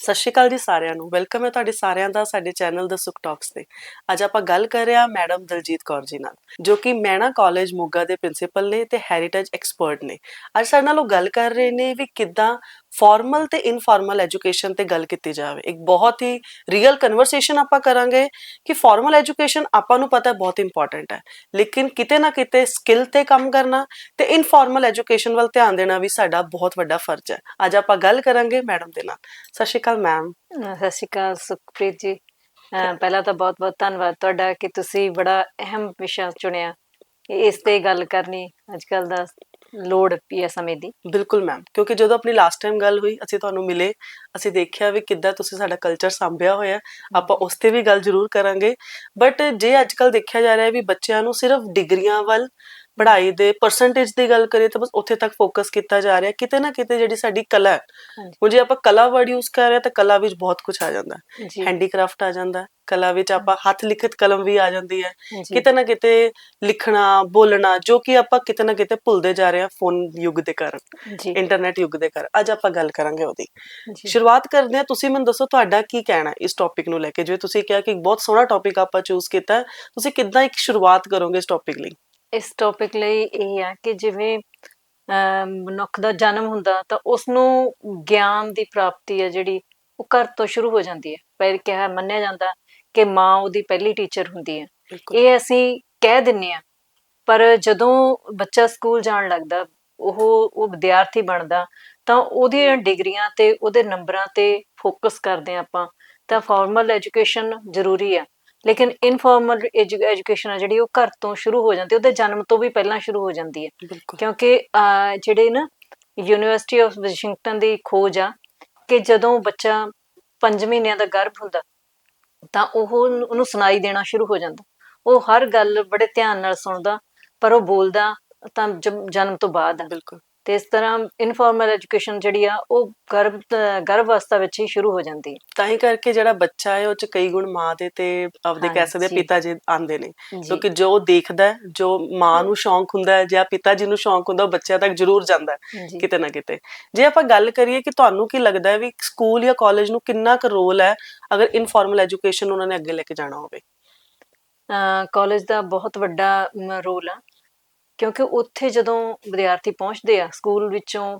ਸਤਿ ਸ਼੍ਰੀ ਅਕਾਲ ਜੀ ਸਾਰਿਆਂ ਨੂੰ। ਵੈਲਕਮ ਹੈ ਤੁਹਾਡੇ ਸਾਰਿਆਂ ਦਾ ਸਾਡੇ ਚੈਨਲ ਦਾ ਸੁਖ ਟਾਕਸ ਤੇ। ਅੱਜ ਆਪਾਂ ਗੱਲ ਕਰ ਰਹੇ ਹਾਂ ਮੈਡਮ ਦਲਜੀਤ ਕੌਰ ਜੀ ਨਾਲ, ਜੋ ਕਿ ਮੈਣਾ ਕਾਲਜ ਮੋਗਾ ਦੇ ਪ੍ਰਿੰਸੀਪਲ ਨੇ ਤੇ ਹੈਰੀਟੇਜ ਐਕਸਪਰਟ ਨੇ। ਅੱਜ ਸਾਡੇ ਨਾਲ ਉਹ ਗੱਲ ਕਰ ਰਹੇ ਨੇ ਵੀ ਕਿੱਦਾਂ ਫਾਰਮਲ ਤੇ ਇਨਫਾਰਮਲ ਐਜੂਕੇਸ਼ਨ ਤੇ ਗੱਲ ਕੀਤੀ ਜਾਵੇ। ਇੱਕ ਬਹੁਤ ਹੀ ਰੀਅਲ ਕਨਵਰਸੇਸ਼ਨ ਆਪਾਂ ਕਰਾਂਗੇ ਕਿ ਫਾਰਮਲ ਐਜੂਕੇਸ਼ਨ ਆਪਾਂ ਨੂੰ ਪਤਾ ਹੈ ਬਹੁਤ ਇੰਪੋਰਟੈਂਟ ਹੈ। ਲੇਕਿਨ ਕਿਤੇ ਨਾ ਕਿਤੇ ਸਕਿੱਲ ਤੇ ਕੰਮ ਕਰਨਾ ਤੇ ਇਨਫਾਰਮਲ ਐਜੂਕੇਸ਼ਨ ਵੱਲ ਧਿਆਨ ਦੇਣਾ ਵੀ ਸਾਡਾ ਬਹੁਤ ਵੱਡਾ ਫਰਜ਼ ਹੈ। ਅੱਜ ਆਪਾਂ ਗੱਲ ਕਰਾਂਗੇ ਮੈਡਮ ਦੇ ਨਾਲ। ਸਤਿ ਸ਼੍ਰੀ ਅਕਾਲ ਮੈਮ ਸਤਿ ਸ਼੍ਰੀ ਅਕਾਲ ਸੁਖਪ੍ਰੀਤ ਜੀ। ਪਹਿਲਾਂ ਤਾਂ ਬਹੁਤ-ਬਹੁਤ ਧੰਨਵਾਦ ਤੁਹਾਡਾ ਕਿ ਤੁਸੀਂ ਬੜਾ ਅਹਿਮ ਵਿਸ਼ਾ ਚੁਣਿਆ। ਇਸ ਤੇ ਗੱਲ ਕਰਨੀ ਅੱਜਕੱਲ ਦਾ ਲੋੜ ਪਈ ਹੈ ਸਮੇਂ ਦੀ। ਬਿਲਕੁਲ ਮੈਮ ਕਿਉਂਕਿ ਜਦੋਂ ਆਪਣੀ ਲਾਸਟ ਟਾਈਮ ਗੱਲ ਹੋਈ ਅਸੀਂ ਤੁਹਾਨੂੰ ਮਿਲੇ ਅਸੀਂ ਦੇਖਿਆ ਵੀ ਕਿੱਦਾਂ ਤੁਸੀਂ ਸਾਡਾ ਕਲਚਰ ਸੰਭਿਆ ਹੋਇਆ। ਆਪਾਂ ਉਸ ਤੇ ਵੀ ਗੱਲ ਜ਼ਰੂਰ ਕਰਾਂਗੇ। ਬਟ ਜੇ ਅੱਜਕੱਲ ਦੇਖਿਆ ਜਾ ਰਿਹਾ ਹੈ ਵੀ ਬੱਚਿਆਂ ਨੂੰ ਸਿਰਫ ਡਿਗਰੀਆਂ ਵੱਲ ਪੜ੍ਹਾਈ ਦੇ ਪਰਸੈਂਟੇਜ ਦੀ ਗੱਲ ਕਰੀਏ ਤਾਂ ਬਸ ਉੱਥੇ ਤੱਕ ਫੋਕਸ ਕੀਤਾ ਜਾ ਰਿਹਾ ਕਿਤੇ ਨਾ ਕਿਤੇ ਜਿਹੜੀ ਸਾਡੀ ਕਲਾ ਹੈ। ਹੁਣ ਜੇ ਆਪਾਂ ਕਲਾ ਵਰਡ ਯੂਜ਼ ਕਰ ਰਹੇ ਤਾਂ ਕਲਾ ਵਿੱਚ ਬਹੁਤ ਕੁਝ ਆ ਜਾਂਦਾ ਹੈ। ਹੈਂਡੀਕ੍ਰਾਫਟ ਆ ਜਾਂਦਾ ਹੈ ਕਲਾ ਵਿੱਚ ਆਪਾਂ ਹੱਥ ਲਿਖਤ ਕਲਮ ਵੀ ਆ ਜਾਂਦੀ ਹੈ। ਕਿਤੇ ਨਾ ਕਿਤੇ ਲਿਖਣਾ ਬੋਲਣਾ ਜੋ ਕਿ ਆਪਾਂ ਕਿਤੇ ਨਾ ਕਿਤੇ ਭੁੱਲਦੇ ਜਾ ਰਹੇ ਹਾਂ ਫੋਨ ਯੁੱਗ ਦੇ ਕਾਰਨ ਇੰਟਰਨੈਟ ਯੁੱਗ ਦੇ ਕਾਰਨ। ਅੱਜ ਆਪਾਂ ਗੱਲ ਕਰਾਂਗੇ ਉਹਦੀ। ਸ਼ੁਰੂਆਤ ਕਰਦੇ ਹਾਂ ਤੁਸੀਂ ਮੈਨੂੰ ਦੱਸੋ ਤੁਹਾਡਾ ਕੀ ਕਹਿਣਾ ਇਸ ਟੌਪਿਕ ਨੂੰ ਲੈ ਕੇ? ਜਿਵੇਂ ਤੁਸੀਂ ਕਿਹਾ ਕਿ ਬਹੁਤ ਸੋਹਣਾ ਟੌਪਿਕ ਆਪਾਂ ਚੂਜ਼ ਕੀਤਾ ਤੁਸੀਂ ਕਿੱਦਾਂ ਇੱਕ ਸ਼ੁਰੂਆਤ ਕਰੋਗੇ ਇਸ ਟੌਪਿਕ ਲਈ? ਇਸ ਟੌਪਿਕ ਲਈ ਇਹ ਆ ਕਿ ਜਿਵੇਂ ਅਹ ਮਨੁੱਖ ਦਾ ਜਨਮ ਹੁੰਦਾ ਤਾਂ ਉਸ ਨੂੰ ਗਿਆਨ ਦੀ ਪ੍ਰਾਪਤੀ ਹੈ ਜਿਹੜੀ ਉਹ ਘਰ ਤੋਂ ਸ਼ੁਰੂ ਹੋ ਜਾਂਦੀ ਹੈ। ਪਰ ਕਿਹਾ ਮੰਨਿਆ ਜਾਂਦਾ ਕਿ ਮਾਂ ਉਹਦੀ ਪਹਿਲੀ ਟੀਚਰ ਹੁੰਦੀ ਹੈ। ਬਿਲਕੁਲ। ਇਹ ਅਸੀਂ ਕਹਿ ਦਿੰਨੇ ਆ ਪਰ ਜਦੋਂ ਬੱਚਾ ਸਕੂਲ ਜਾਣ ਲੱਗਦਾ ਉਹ ਉਹ ਵਿਦਿਆਰਥੀ ਬਣਦਾ ਤਾਂ ਉਹਦੀਆਂ ਡਿਗਰੀਆਂ ਤੇ ਉਹਦੇ ਨੰਬਰਾਂ ਤੇ ਫੋਕਸ ਕਰਦੇ ਆ ਆਪਾਂ ਤਾਂ ਫਾਰਮਲ ਐਜੂਕੇਸ਼ਨ ਜ਼ਰੂਰੀ ਆ। ਲੇਕਿਨ ਇਨਫਾਰਮਲ ਐਜੂਕੇਸ਼ਨ ਆ ਜਿਹੜੀ ਉਹ ਘਰ ਤੋਂ ਸ਼ੁਰੂ ਹੋ ਜਾਂਦੀ ਉਹਦੇ ਜਨਮ ਤੋਂ ਵੀ ਪਹਿਲਾਂ ਸ਼ੁਰੂ ਹੋ ਜਾਂਦੀ ਹੈ। ਕਿਉਂਕਿ ਜਿਹੜੇ ਨਾ ਯੂਨੀਵਰਸਿਟੀ ਆਫ ਵਾਸ਼ਿੰਗਟਨ ਦੀ ਖੋਜ ਆ ਕਿ ਜਦੋਂ ਬੱਚਾ 5 ਮਹੀਨਿਆਂ ਦਾ ਗਰਭ ਹੁੰਦਾ ਤਾਂ ਉਹ ਉਹਨੂੰ ਸੁਣਾਈ ਦੇਣਾ ਸ਼ੁਰੂ ਹੋ ਜਾਂਦਾ। ਉਹ ਹਰ ਗੱਲ ਬੜੇ ਧਿਆਨ ਨਾਲ ਸੁਣਦਾ ਪਰ ਉਹ ਬੋਲਦਾ ਤਾਂ ਜਨਮ ਤੋਂ ਬਾਅਦ ਆ। ਬਿਲਕੁਲ। ਤੇ ਇਸ ਤਰ੍ਹਾਂ ਇਨਫਾਰਮਲ ਐਜੂਕੇਸ਼ਨ ਜਿਹੜੀ ਆ ਉਹ ਗਰਭ ਗਰਭ ਅਵਸਥਾ ਵਿੱਚ ਹੀ ਸ਼ੁਰੂ ਹੋ ਜਾਂਦੀ ਹੈ। ਤਾਂ ਹੀ ਕਰਕੇ ਜਿਹੜਾ ਬੱਚਾ ਹੈ ਉਹ ਚ ਕਈ ਗੁਣ ਮਾਂ ਦੇ ਤੇ ਆਪਦੇ ਕਹਿ ਸਕਦੇ। ਪਿਤਾ ਜੀ ਆਂਦੇ ਨੇ। ਕਿਉਂਕਿ ਜੋ ਦੇਖਦਾ ਜੋ ਮਾਂ ਨੂੰ ਸ਼ੌਂਕ ਹੁੰਦਾ ਹੈ ਜਾਂ ਪਿਤਾ ਜੀ ਨੂੰ ਸ਼ੌਂਕ ਹੁੰਦਾ ਉਹ ਬੱਚਿਆਂ ਤੱਕ ਜ਼ਰੂਰ ਜਾਂਦਾ ਕਿਤੇ ਨਾ ਕਿਤੇ। ਜੇ ਆਪਾਂ ਗੱਲ ਕਰੀਏ ਕਿ ਤੁਹਾਨੂੰ ਕੀ ਲੱਗਦਾ ਹੈ ਵੀ ਸਕੂਲ ਜਾਂ ਕਾਲਜ ਨੂੰ ਕਿੰਨਾ ਕੁ ਰੋਲ ਹੈ ਅਗਰ ਇਨਫਾਰਮਲ ਐਜੂਕੇਸ਼ਨ ਉਹਨਾਂ ਨੇ ਅੱਗੇ ਲੈ ਕੇ ਜਾਣਾ ਹੋਵੇ? ਕਾਲਜ ਦਾ ਬਹੁਤ ਵੱਡਾ ਰੋਲ ਆ। ਕਿਉਂਕਿ ਉੱਥੇ ਜਦੋਂ ਵਿਦਿਆਰਥੀ ਪਹੁੰਚਦੇ ਆ, ਸਕੂਲ ਵਿੱਚੋਂ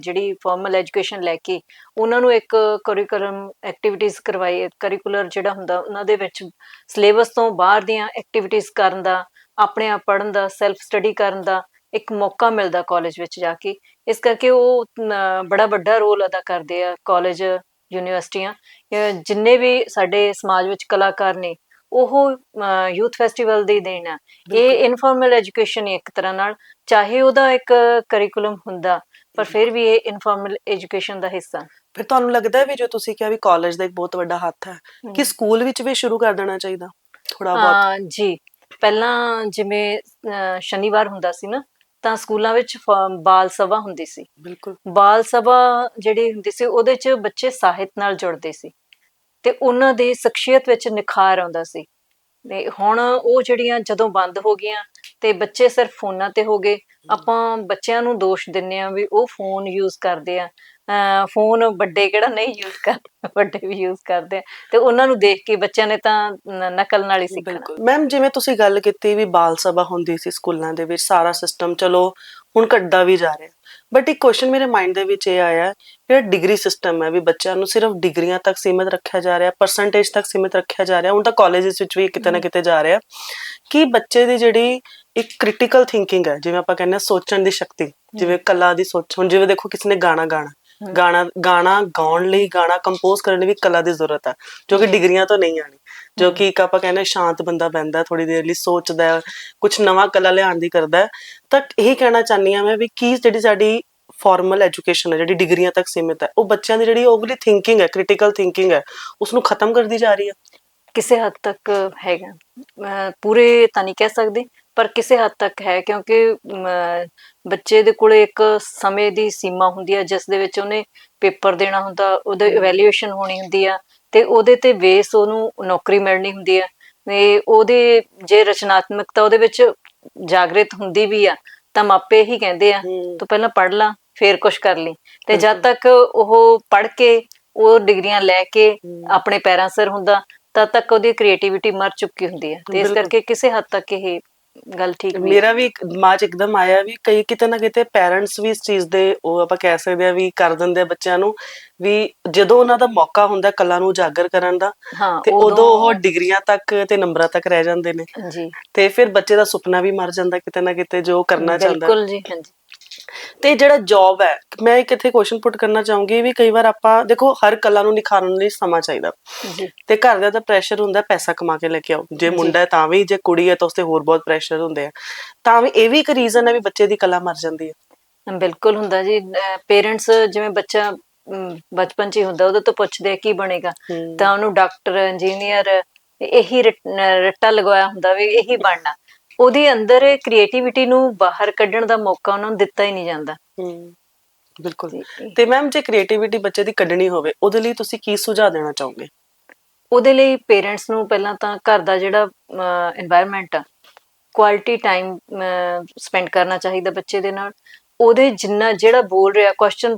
ਜਿਹੜੀ ਫਾਰਮਲ ਐਜੂਕੇਸ਼ਨ ਲੈ ਕੇ, ਉਹਨਾਂ ਨੂੰ ਇੱਕ ਕਰਿਕੂਲਮ ਐਕਟੀਵਿਟੀਜ਼ ਕਰਵਾਈ ਕਰਿਕੂਲਰ ਜਿਹੜਾ ਹੁੰਦਾ, ਉਹਨਾਂ ਦੇ ਵਿੱਚ ਸਿਲੇਬਸ ਤੋਂ ਬਾਹਰ ਦੀਆਂ ਐਕਟੀਵਿਟੀਜ਼ ਕਰਨ ਦਾ, ਆਪਣੇ ਆਪ ਪੜ੍ਹਨ ਦਾ ਸੈਲਫ ਸਟੱਡੀ ਕਰਨ ਦਾ ਇੱਕ ਮੌਕਾ ਮਿਲਦਾ ਕਾਲਜ ਵਿੱਚ ਜਾ ਕੇ। ਇਸ ਕਰਕੇ ਉਹ ਬੜਾ ਵੱਡਾ ਰੋਲ ਅਦਾ ਕਰਦੇ ਆ ਕਾਲਜ ਯੂਨੀਵਰਸਿਟੀਆਂ। ਜਿੰਨੇ ਵੀ ਸਾਡੇ ਸਮਾਜ ਵਿੱਚ ਕਲਾਕਾਰ ਨੇ ਉਹ ਯੂਥ ਫੈਸਟੀਵਲ ਦੀ ਦੇਣ ਆ। ਇਹ ਇਨਫਾਰਮਲ ਐਜੂਕੇਸ਼ਨ ਇੱਕ ਤਰ੍ਹਾਂ ਨਾਲ ਚਾਹੇ ਉਹਦਾ ਇੱਕ ਕਰਿਕੂਲਮ ਹੁੰਦਾ ਪਰ ਫਿਰ ਵੀ ਇਹ ਇਨਫਾਰਮਲ ਐਜੂਕੇਸ਼ਨ ਦਾ ਹਿੱਸਾ। ਫਿਰ ਤੁਹਾਨੂੰ ਲੱਗਦਾ ਹੈ ਵੀ ਜੋ ਤੁਸੀਂ ਕਿਹਾ ਵੀ ਕਾਲਜ ਦਾ ਇੱਕ ਬਹੁਤ ਵੱਡਾ ਹੱਥ ਹੈ ਕਿ ਸਕੂਲ ਵਿੱਚ ਵੀ ਸ਼ੁਰੂ ਕਰ ਦੇਣਾ ਚਾਹੀਦਾ ਥੋੜਾ ਬਹੁਤ? ਹਾਂ ਜੀ। ਪਹਿਲਾਂ ਜਿਵੇਂ ਸ਼ਨੀਵਾਰ ਹੁੰਦਾ ਸੀ ਨਾ ਤਾਂ ਸਕੂਲਾਂ ਵਿੱਚ ਬਾਲ ਸਭਾ ਹੁੰਦੀ ਸੀ। ਬਿਲਕੁਲ। ਬਾਲ ਸਭਾ ਜਿਹੜੀ ਹੁੰਦੀ ਸੀ ਉਹਦੇ 'ਚ ਬੱਚੇ ਸਾਹਿਤ ਨਾਲ ਜੁੜਦੇ ਸੀ। ਤੇ ਉਹਨਾਂ ਦੀ ਸ਼ਖਸੀਅਤ ਵਿੱਚ ਨਿਖਾਰ ਆਉਂਦਾ ਸੀ। ਤੇ ਹੁਣ ਉਹ ਜਿਹੜੀਆਂ ਜਦੋਂ ਬੰਦ ਹੋ ਗਈਆਂ ਤੇ ਬੱਚੇ ਸਿਰਫ ਫੋਨਾਂ ਤੇ ਹੋ ਗਏ ਆਪਾਂ ਬੱਚਿਆਂ ਨੂੰ ਦੋਸ਼ ਦਿੰਨੇ ਆ ਵੀ ਉਹ ਫੋਨ ਯੂਜ਼ ਕਰਦੇ ਆ। ਫੋਨ ਵੱਡੇ ਕਿਹੜਾ ਨਹੀਂ ਯੂਜ਼ ਕਰਦੇ ਵੱਡੇ ਵੀ ਯੂਜ਼ ਕਰਦੇ ਆ। ਤੇ ਉਹਨਾਂ ਨੂੰ ਦੇਖ ਕੇ ਬੱਚਿਆਂ ਨੇ ਤਾਂ ਨਕਲ ਨਾਲ ਹੀ ਸਿੱਖਣਾ। ਮੈਮ ਜਿਵੇਂ ਤੁਸੀਂ ਗੱਲ ਕੀਤੀ ਵੀ ਬਾਲ ਸਭਾ ਹੁੰਦੀ ਸੀ ਸਕੂਲਾਂ ਦੇ ਵਿੱਚ ਸਾਰਾ ਸਿਸਟਮ ਚਲੋ ਹੁਣ ਘਟਦਾ ਵੀ ਜਾ ਰਿਹਾ। ਬਟ ਇੱਕ ਕੁਐਸਚਨ ਮੇਰੇ ਮਾਈਂਡ ਦੇ ਵਿੱਚ ਇਹ ਆਇਆ ਜਿਹੜਾ ਡਿਗਰੀ ਸਿਸਟਮ ਹੈ ਵੀ ਬੱਚਿਆਂ ਨੂੰ ਸਿਰਫ ਡਿਗਰੀਆਂ ਤੱਕ ਸੀਮਿਤ ਰੱਖਿਆ ਜਾ ਰਿਹਾ ਪਰਸੈਂਟੇਜ ਤੱਕ ਸੀਮਿਤ ਰੱਖਿਆ ਜਾ ਰਿਹਾ ਹੁਣ ਤਾਂ ਕਾਲਜਸ ਵਿੱਚ ਵੀ ਕਿਤੇ ਨਾ ਕਿਤੇ ਜਾ ਰਿਹਾ ਕਿ ਬੱਚੇ ਦੀ ਜਿਹੜੀ ਇੱਕ ਕ੍ਰਿਟੀਕਲ ਥਿੰਕਿੰਗ ਹੈ ਜਿਵੇਂ ਆਪਾਂ ਕਹਿੰਦੇ ਹਾਂ ਸੋਚਣ ਦੀ ਸ਼ਕਤੀ ਜਿਵੇਂ ਕਲਾ ਦੀ ਸੋਚ ਹੁਣ ਜਿਵੇਂ ਦੇਖੋ ਕਿਸੇ ਨੇ ਗਾਣਾ ਗਾਣਾ ਗਾਣਾ ਗਾਣਾ ਗਾਉਣ ਲਈ ਗਾਣਾ ਕੰਪੋਜ਼ ਕਰਨ ਲਈ ਵੀ ਕਲਾ ਦੀ ਜ਼ਰੂਰਤ ਹੈ ਜੋ ਕਿ ਡਿਗਰੀਆਂ ਤੋਂ ਨਹੀਂ ਆਣੀ ਜੋ ਕਿ ਇੱਕ ਆਪਾਂ ਕਹਿੰਦੇ ਸ਼ਾਂਤ ਬੰਦਾ ਬੈੰਦਾ ਥੋੜੀ ਦੇਰ ਲਈ ਸੋਚਦਾ ਕੁਝ ਨਵਾਂ ਕਲਾ ਲਿਆਉਣ ਦੀ ਕਰਦਾ। ਤਾਂ ਇਹ ਕਹਿਣਾ ਚਾਹਨੀ ਆ ਮੈਂ ਵੀ ਕੀ ਜਿਹੜੀ ਸਾਡੀ ਫਾਰਮਲ ਐਜੂਕੇਸ਼ਨ ਹੈ ਜਿਹੜੀ ਡਿਗਰੀਆਂ ਤੱਕ ਸੀਮਿਤ ਹੈ ਉਹ ਬੱਚਿਆਂ ਦੀ ਜਿਹੜੀ ਓਵਰਲੀ ਥਿੰਕਿੰਗ ਹੈ ਕ੍ਰਿਟੀਕਲ ਥਿੰਕਿੰਗ ਹੈ ਉਸ ਨੂੰ ਖਤਮ ਕਰਦੀ ਜਾ ਰਹੀ ਹੈ। ਕਿਸੇ ਹੱਦ ਤੱਕ ਹੈਗਾ। ਪੂਰੇ ਤਾਂ ਨਹੀਂ ਕਹਿ ਸਕਦੇ ਪਰ ਕਿਸੇ ਹੱਦ ਤੱਕ ਹੈ ਕਿਉਂਕਿ ਬੱਚੇ ਦੇ ਕੋਲੇ ਇੱਕ ਸਮੇਂ ਦੀ ਸੀਮਾ ਹੁੰਦੀ ਹੈ ਜਿਸ ਦੇ ਵਿੱਚ ਉਹਨੇ ਪੇਪਰ ਦੇਣਾ ਹੁੰਦਾ ਉਹਦੇ ਇਵੈਲੂਏਸ਼ਨ ਹੋਣੀ ਹੁੰਦੀ ਆ ਤੇ ਉਹਦੇ ਤੇ ਬੇਸ ਉਹਨੂੰ ਨੌਕਰੀ ਮਿਲਣੀ ਹੁੰਦੀ ਆ ਤੇ ਉਹਦੇ ਜੇ ਰਚਨਾਤਮਕਤਾ ਉਹਦੇ ਵਿੱਚ ਜਾਗਰਿਤ ਹੁੰਦੀ ਵੀ ਆ ਤਾਂ ਮਾਪੇ ਹੀ ਕਹਿੰਦੇ ਆ ਤੂੰ ਪਹਿਲਾਂ ਪੜ੍ਹ ਲਾ ਫੇਰ ਕੁਝ ਕਰ ਲਈ ਤੇ ਜਦ। ਤੱਕ ਉਹ ਪੜ੍ਹ ਕੇ ਉਹ ਡਿਗਰੀਆਂ ਲੈ ਕੇ। ਆਪਣੇ ਪੈਰਾਂ ਸਿਰ ਹੁੰਦਾ ਤਦ ਤੱਕ ਉਹਦੀ ਕ੍ਰੀਏਟੀਵਿਟੀ ਮਰ ਚੁੱਕੀ ਹੁੰਦੀ ਹੈ ਤੇ ਇਸ। ਕਰਕੇ ਕਿਸੇ ਹੱਦ ਤੱਕ ਇਹ ਗੱਲ ਠੀਕ ਵੀ ਹੈ ਮੇਰਾ ਵੀ ਦਿਮਾਗ ਇੱਕਦਮ ਆਇਆ ਵੀ ਕਈ ਕਿਤੇ ਨਾ ਕਿਤੇ ਪੈਰੈਂਟਸ ਵੀ ਇਸ ਚੀਜ਼ ਦੇ ਉਹ ਆਪਾਂ ਕਹਿ ਸਕਦੇ ਆ ਵੀ ਕਰ ਦਿੰਦੇ ਆ ਬੱਚਿਆਂ ਨੂੰ ਵੀ ਜਦੋਂ ਉਹਨਾਂ ਦਾ ਮੌਕਾ ਹੁੰਦਾ ਕਲਾ ਨੂੰ ਉਜਾਗਰ ਕਰਨ ਦਾ ਤੇ ਉਦੋਂ ਉਹ ਡਿਗਰੀਆਂ ਤੱਕ ਤੇ ਨੰਬਰਾਂ ਤੱਕ ਰਹਿ ਜਾਂਦੇ ਨੇ। ਜੀ। ਤੇ ਫਿਰ ਬੱਚੇ ਦਾ ਸੁਪਨਾ ਵੀ ਮਰ ਜਾਂਦਾ ਕਿਤੇ ਨਾ ਕਿਤੇ ਜੋ ਕਰਨਾ ਚਾਹੁੰਦਾ। ਬਿਲਕੁਲ ਜੀ ਹਾਂਜੀ। ਤੇ ਜਿਹੜਾ ਜੌਬ ਹੈ ਮੈਂ ਇੱਕ ਇੱਥੇ ਕੁਐਸਚਨ ਪੁੱਟ ਕਰਨਾ ਚਾਹੂੰਗੀ ਵੀ ਕਈ ਵਾਰ ਆਪਾਂ ਦੇਖੋ ਹਰ ਕਲਾ ਨੂੰ ਨਿਖਾਰਨ ਲਈ ਸਮਾਂ ਚਾਹੀਦਾ। ਤੇ ਘਰ ਦਾ ਤਾਂ ਪ੍ਰੈਸ਼ਰ ਹੁੰਦਾ ਪੈਸਾ ਕਮਾ ਕੇ ਲੈ ਕੇ ਆਓ। ਜੇ। ਮੁੰਡਾ ਹੈ ਤਾਂ ਵੀ ਜੇ ਕੁੜੀ ਹੈ ਤਾਂ ਉਸਤੇ ਹੋਰ ਬਹੁਤ ਪ੍ਰੈਸ਼ਰ ਹੁੰਦੇ ਆ। ਤਾਂ ਵੀ ਇਹ ਵੀ ਇੱਕ ਰੀਜ਼ਨ ਹੈ ਵੀ ਬੱਚੇ ਦੀ ਕਲਾ ਮਰ ਜਾਂਦੀ ਹੈ। ਬਿਲਕੁਲ ਹੁੰਦਾ ਜੀ। ਪੇਰੈਂਟਸ ਜਿਵੇਂ ਬੱਚਾ ਬਚਪਨ ਚ ਹੀ ਹੁੰਦਾ ਉਹਦੇ ਤੋਂ ਪੁੱਛਦੇ ਆ ਕੀ ਬਣੇਗਾ। ਤਾਂ ਉਹਨੂੰ ਡਾਕਟਰ ਇੰਜੀਨੀਅਰ ਇਹੀ ਰੱਟਾ ਲਗਵਾਇਆ ਹੁੰਦਾ ਵੀ ਇਹੀ ਬਣਨਾ। ਉਹਦੇ ਅੰਦਰ ਕ੍ਰੀਏਟੀਵਿਟੀ ਨੂੰ ਬਾਹਰ ਕੱਢਣ ਦਾ ਮੌਕਾ ਉਹਨਾਂ ਨੂੰ ਦਿੱਤਾ ਹੀ ਨਹੀਂ ਜਾਂਦਾ। ਹੂੰ ਬਿਲਕੁਲ। ਤੇ ਮੈਮ ਜੇ ਕ੍ਰੀਏਟੀਵਿਟੀ ਬੱਚੇ ਦੀ ਕੱਢਣੀ ਹੋਵੇ ਉਹਦੇ ਲਈ ਤੁਸੀਂ ਕੀ ਸੁਝਾਅ ਦੇਣਾ ਚਾਹੋਗੇ? ਉਹਦੇ ਲਈ ਪੇਰੈਂਟਸ ਨੂੰ ਪਹਿਲਾਂ ਤਾਂ ਘਰ ਦਾ ਜਿਹੜਾ এনवायरमेंट ਆ ਕੁਆਲਿਟੀ ਟਾਈਮ ਸਪੈਂਡ ਕਰਨਾ ਚਾਹੀਦਾ ਬੱਚੇ ਦੇ ਨਾਲ। ਉਹਦੇ ਜਿੰਨਾ ਜਿਹੜਾ ਬੋਲ ਰਿਹਾ ਕੁਐਸਚਨ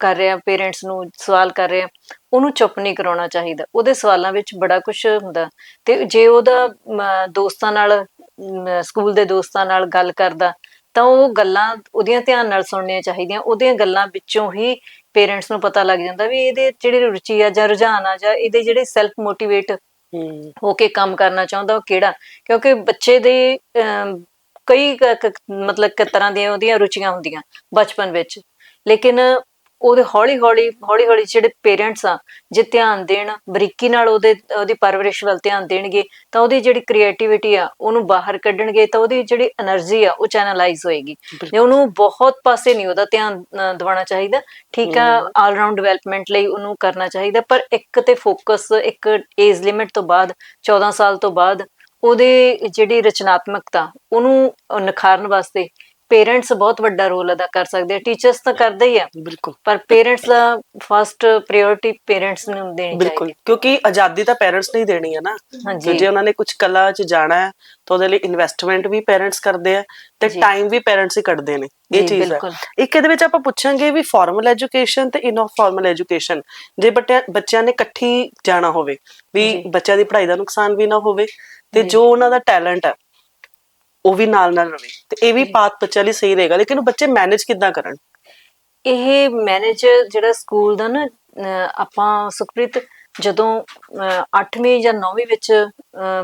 ਕਰ ਰਿਹਾ ਪੇਰੈਂਟਸ ਨੂੰ ਸਵਾਲ ਕਰ ਰਿਹਾ ਉਹਨੂੰ ਚੁੱਪ ਨਹੀਂ ਕਰਾਉਣਾ ਚਾਹੀਦਾ। ਉਹਦੇ ਸਵਾਲਾਂ ਵਿੱਚ ਬੜਾ ਕੁਝ ਹੁੰਦਾ। ਤੇ ਜੇ ਉਹਦਾ ਦੋਸਤਾਂ ਨਾਲ ਸਕੂਲ ਦੇ ਦੋਸਤਾਂ ਨਾਲ ਗੱਲ ਕਰਦਾ ਤਾਂ ਉਹ ਗੱਲਾਂ ਉਹਦੀਆਂ ਧਿਆਨ ਨਾਲ ਸੁਣਨੀਆਂ ਚਾਹੀਦੀਆਂ। ਉਹਦੀਆਂ ਗੱਲਾਂ ਵਿੱਚੋਂ ਹੀ ਪੇਰੈਂਟਸ ਨੂੰ ਪਤਾ ਲੱਗ ਜਾਂਦਾ ਵੀ ਇਹਦੇ ਜਿਹੜੇ ਰੁਚੀ ਆ ਜਾਂ ਰੁਝਾਨ ਆ ਜਾਂ ਇਹਦੇ ਜਿਹੜੇ ਸੈਲਫ ਮੋਟੀਵੇਟ ਹੋ ਕੇ ਕੰਮ ਕਰਨਾ ਚਾਹੁੰਦਾ ਉਹ ਕਿਹੜਾ? ਕਿਉਂਕਿ ਬੱਚੇ ਦੇ ਕਈ ਮਤਲਬ ਕਿ ਤਰ੍ਹਾਂ ਦੀਆਂ ਉਹਦੀਆਂ ਰੁਚੀਆਂ ਹੁੰਦੀਆਂ ਬਚਪਨ ਵਿੱਚ। ਲੇਕਿਨ ਉਹਦੇ ਹੌਲੀ ਹੌਲੀ ਹੌਲੀ ਹੌਲੀ ਜਿਹੜੇ ਪੇਰੈਂਟਸ ਆ ਜੇ ਧਿਆਨ ਦੇਣ ਬਰੀਕੀ ਨਾਲ ਉਹਦੇ ਉਹਦੀ ਪਰਵਰਿਸ਼ ਵੱਲ ਧਿਆਨ ਦੇਣਗੇ ਤਾਂ ਉਹਦੀ ਜਿਹੜੀ ਕ੍ਰੀਏਟੀਵਿਟੀ ਆ ਉਹਨੂੰ ਬਾਹਰ ਕੱਢਣਗੇ ਤਾਂ ਉਹਦੀ ਜਿਹੜੀ એનર્ਜੀ ਆ ਉਹ ਚੈਨਲਾਈਜ਼ ਹੋਏਗੀ। ਜੇ ਉਹਨੂੰ ਬਹੁਤ ਪਾਸੇ ਨਹੀਂ ਉਹਦਾ ਧਿਆਨ ਦਿਵਾਉਣਾ ਚਾਹੀਦਾ ਠੀਕ ਆ ਆਲ ਰਾਉਂਡ ਡਿਵੈਲਪਮੈਂਟ ਲਈ ਉਹਨੂੰ ਕਰਨਾ ਚਾਹੀਦਾ ਪਰ ਇੱਕ ਤੇ ਫੋਕਸ ਇੱਕ ਏਜ ਲਿਮਿਟ ਤੋਂ ਬਾਅਦ 14 ਸਾਲ ਤੋਂ ਬਾਅਦ ਉਹਦੇ ਜਿਹੜੀ ਰਚਨਾਤਮਕਤਾ ਉਹਨੂੰ ਨਿਖਾਰਨ ਵਾਸਤੇ ਪੇਰੈਂਟਸ ਬਹੁਤ ਵੱਡਾ ਰੋਲ ਅਦਾ ਕਰ ਸਕਦੇ ਆ ਟੀਚਰਸ ਤਾਂ ਕਰਦੇ ਹੀ ਆ ਬਿਲਕੁਲ ਪਰ ਪੇਰੈਂਟਸ ਦਾ ਫਸਟ ਪ੍ਰਾਇੋਰਟੀ ਪੇਰੈਂਟਸ ਨੂੰ ਦੇਣੀ ਬਿਲਕੁਲ ਚਾਹੀਦੀ ਕਿਉਂਕਿ ਆਜ਼ਾਦੀ ਤਾਂ ਪੈਰੈਂਟਸ ਨੇ ਹੀ ਦੇਣੀ ਹੈ ਨਾ ਜੇ ਉਹਨਾਂ ਨੇ ਕੁਝ ਕਲਾ 'ਚ ਜਾਣਾ ਹੈ ਤਾਂ ਉਹਦੇ ਲਈ ਇਨਵੈਸਟਮੈਂਟ ਵੀ ਪੈਰੈਂਟਸ ਕਰਦੇ ਆ ਤੇ। ਟਾਈਮ ਵੀ ਪੈਰੈਂਟਸ ਹੀ ਕੱਢਦੇ ਨੇ ਇਹ ਚੀਜ਼ ਹੈ ਬਿਲਕੁਲ। ਇੱਕ ਇਹਦੇ ਵਿੱਚ ਆਪਾਂ ਪੁੱਛਾਂਗੇ ਵੀ ਫਾਰਮਲ ਐਜੂਕੇਸ਼ਨ ਤੇ ਇਨ ਫਾਰਮਲ ਐਜੂਕੇਸ਼ਨ ਜੇ ਬੱਚਿਆਂ ਨੇ ਇਕੱਠੀ ਜਾਣਾ ਹੋਵੇ ਵੀ। ਬੱਚਿਆਂ ਦੀ ਪੜ੍ਹਾਈ ਦਾ ਨੁਕਸਾਨ ਵੀ ਨਾ ਹੋਵੇ ਤੇ। ਜੋ ਉਹਨਾਂ ਦਾ ਟੈਲੈਂਟ ਹੈ ਉਹ ਵੀ ਨਾਲ ਨਾਲ ਰਵੇ। ਤੇ ਇਹ ਵੀ ਪਾਤ ਬੱਚਿਆਂ ਲਈ ਸਹੀ ਰਹੇਗਾ। ਲੇਕਿਨ ਬੱਚੇ ਮੈਨੇਜ ਕਿੱਦਾਂ ਕਰਨ? ਇਹ ਮੈਨੇਜ ਜਿਹੜਾ ਸਕੂਲ ਦਾ ਨਾ ਆਪਾਂ ਸੁਖਪ੍ਰੀਤ ਜਦੋਂ 8ਵੀਂ ਜਾਂ 9ਵੀਂ ਵਿੱਚ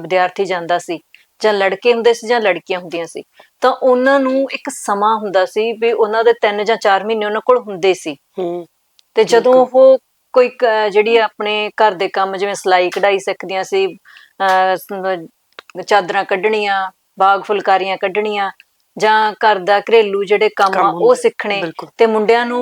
ਵਿਦਿਆਰਥੀ ਜਾਂਦਾ ਸੀ ਜਾਂ ਲੜਕੇ ਹੁੰਦੇ ਸੀ ਜਾਂ ਲੜਕੀਆਂ ਹੁੰਦੀਆਂ ਸੀ ਤਾਂ ਉਹਨਾਂ ਨੂੰ ਇੱਕ ਸਮਾਂ ਹੁੰਦਾ ਸੀ ਵੀ ਉਹਨਾਂ ਦੇ 3 ਜਾਂ 4 ਮਹੀਨੇ ਉਹਨਾਂ ਕੋਲ ਹੁੰਦੇ ਸੀ। ਹੂੰ ਤੇ ਜਦੋਂ ਉਹ ਕੋਈ ਜਿਹੜੀ ਆਪਣੇ ਘਰ ਦੇ ਕੰਮ ਜਿਵੇਂ ਸਿਲਾਈ ਕਢਾਈ ਸਿੱਖਦੀਆਂ ਸ- ਚਾਦਰਾਂ ਕੱਢਣੀਆਂ ਬਾਗ ਫੁਲਕਾਰੀਆਂ ਕੱਢਣੀਆਂ ਜਾਂ ਘਰ ਦਾ ਘਰੇਲੂ ਜਿਹੜੇ ਕੰਮ ਆ ਉਹ ਸਿੱਖਣੇ। ਤੇ ਮੁੰਡਿਆਂ ਨੂੰ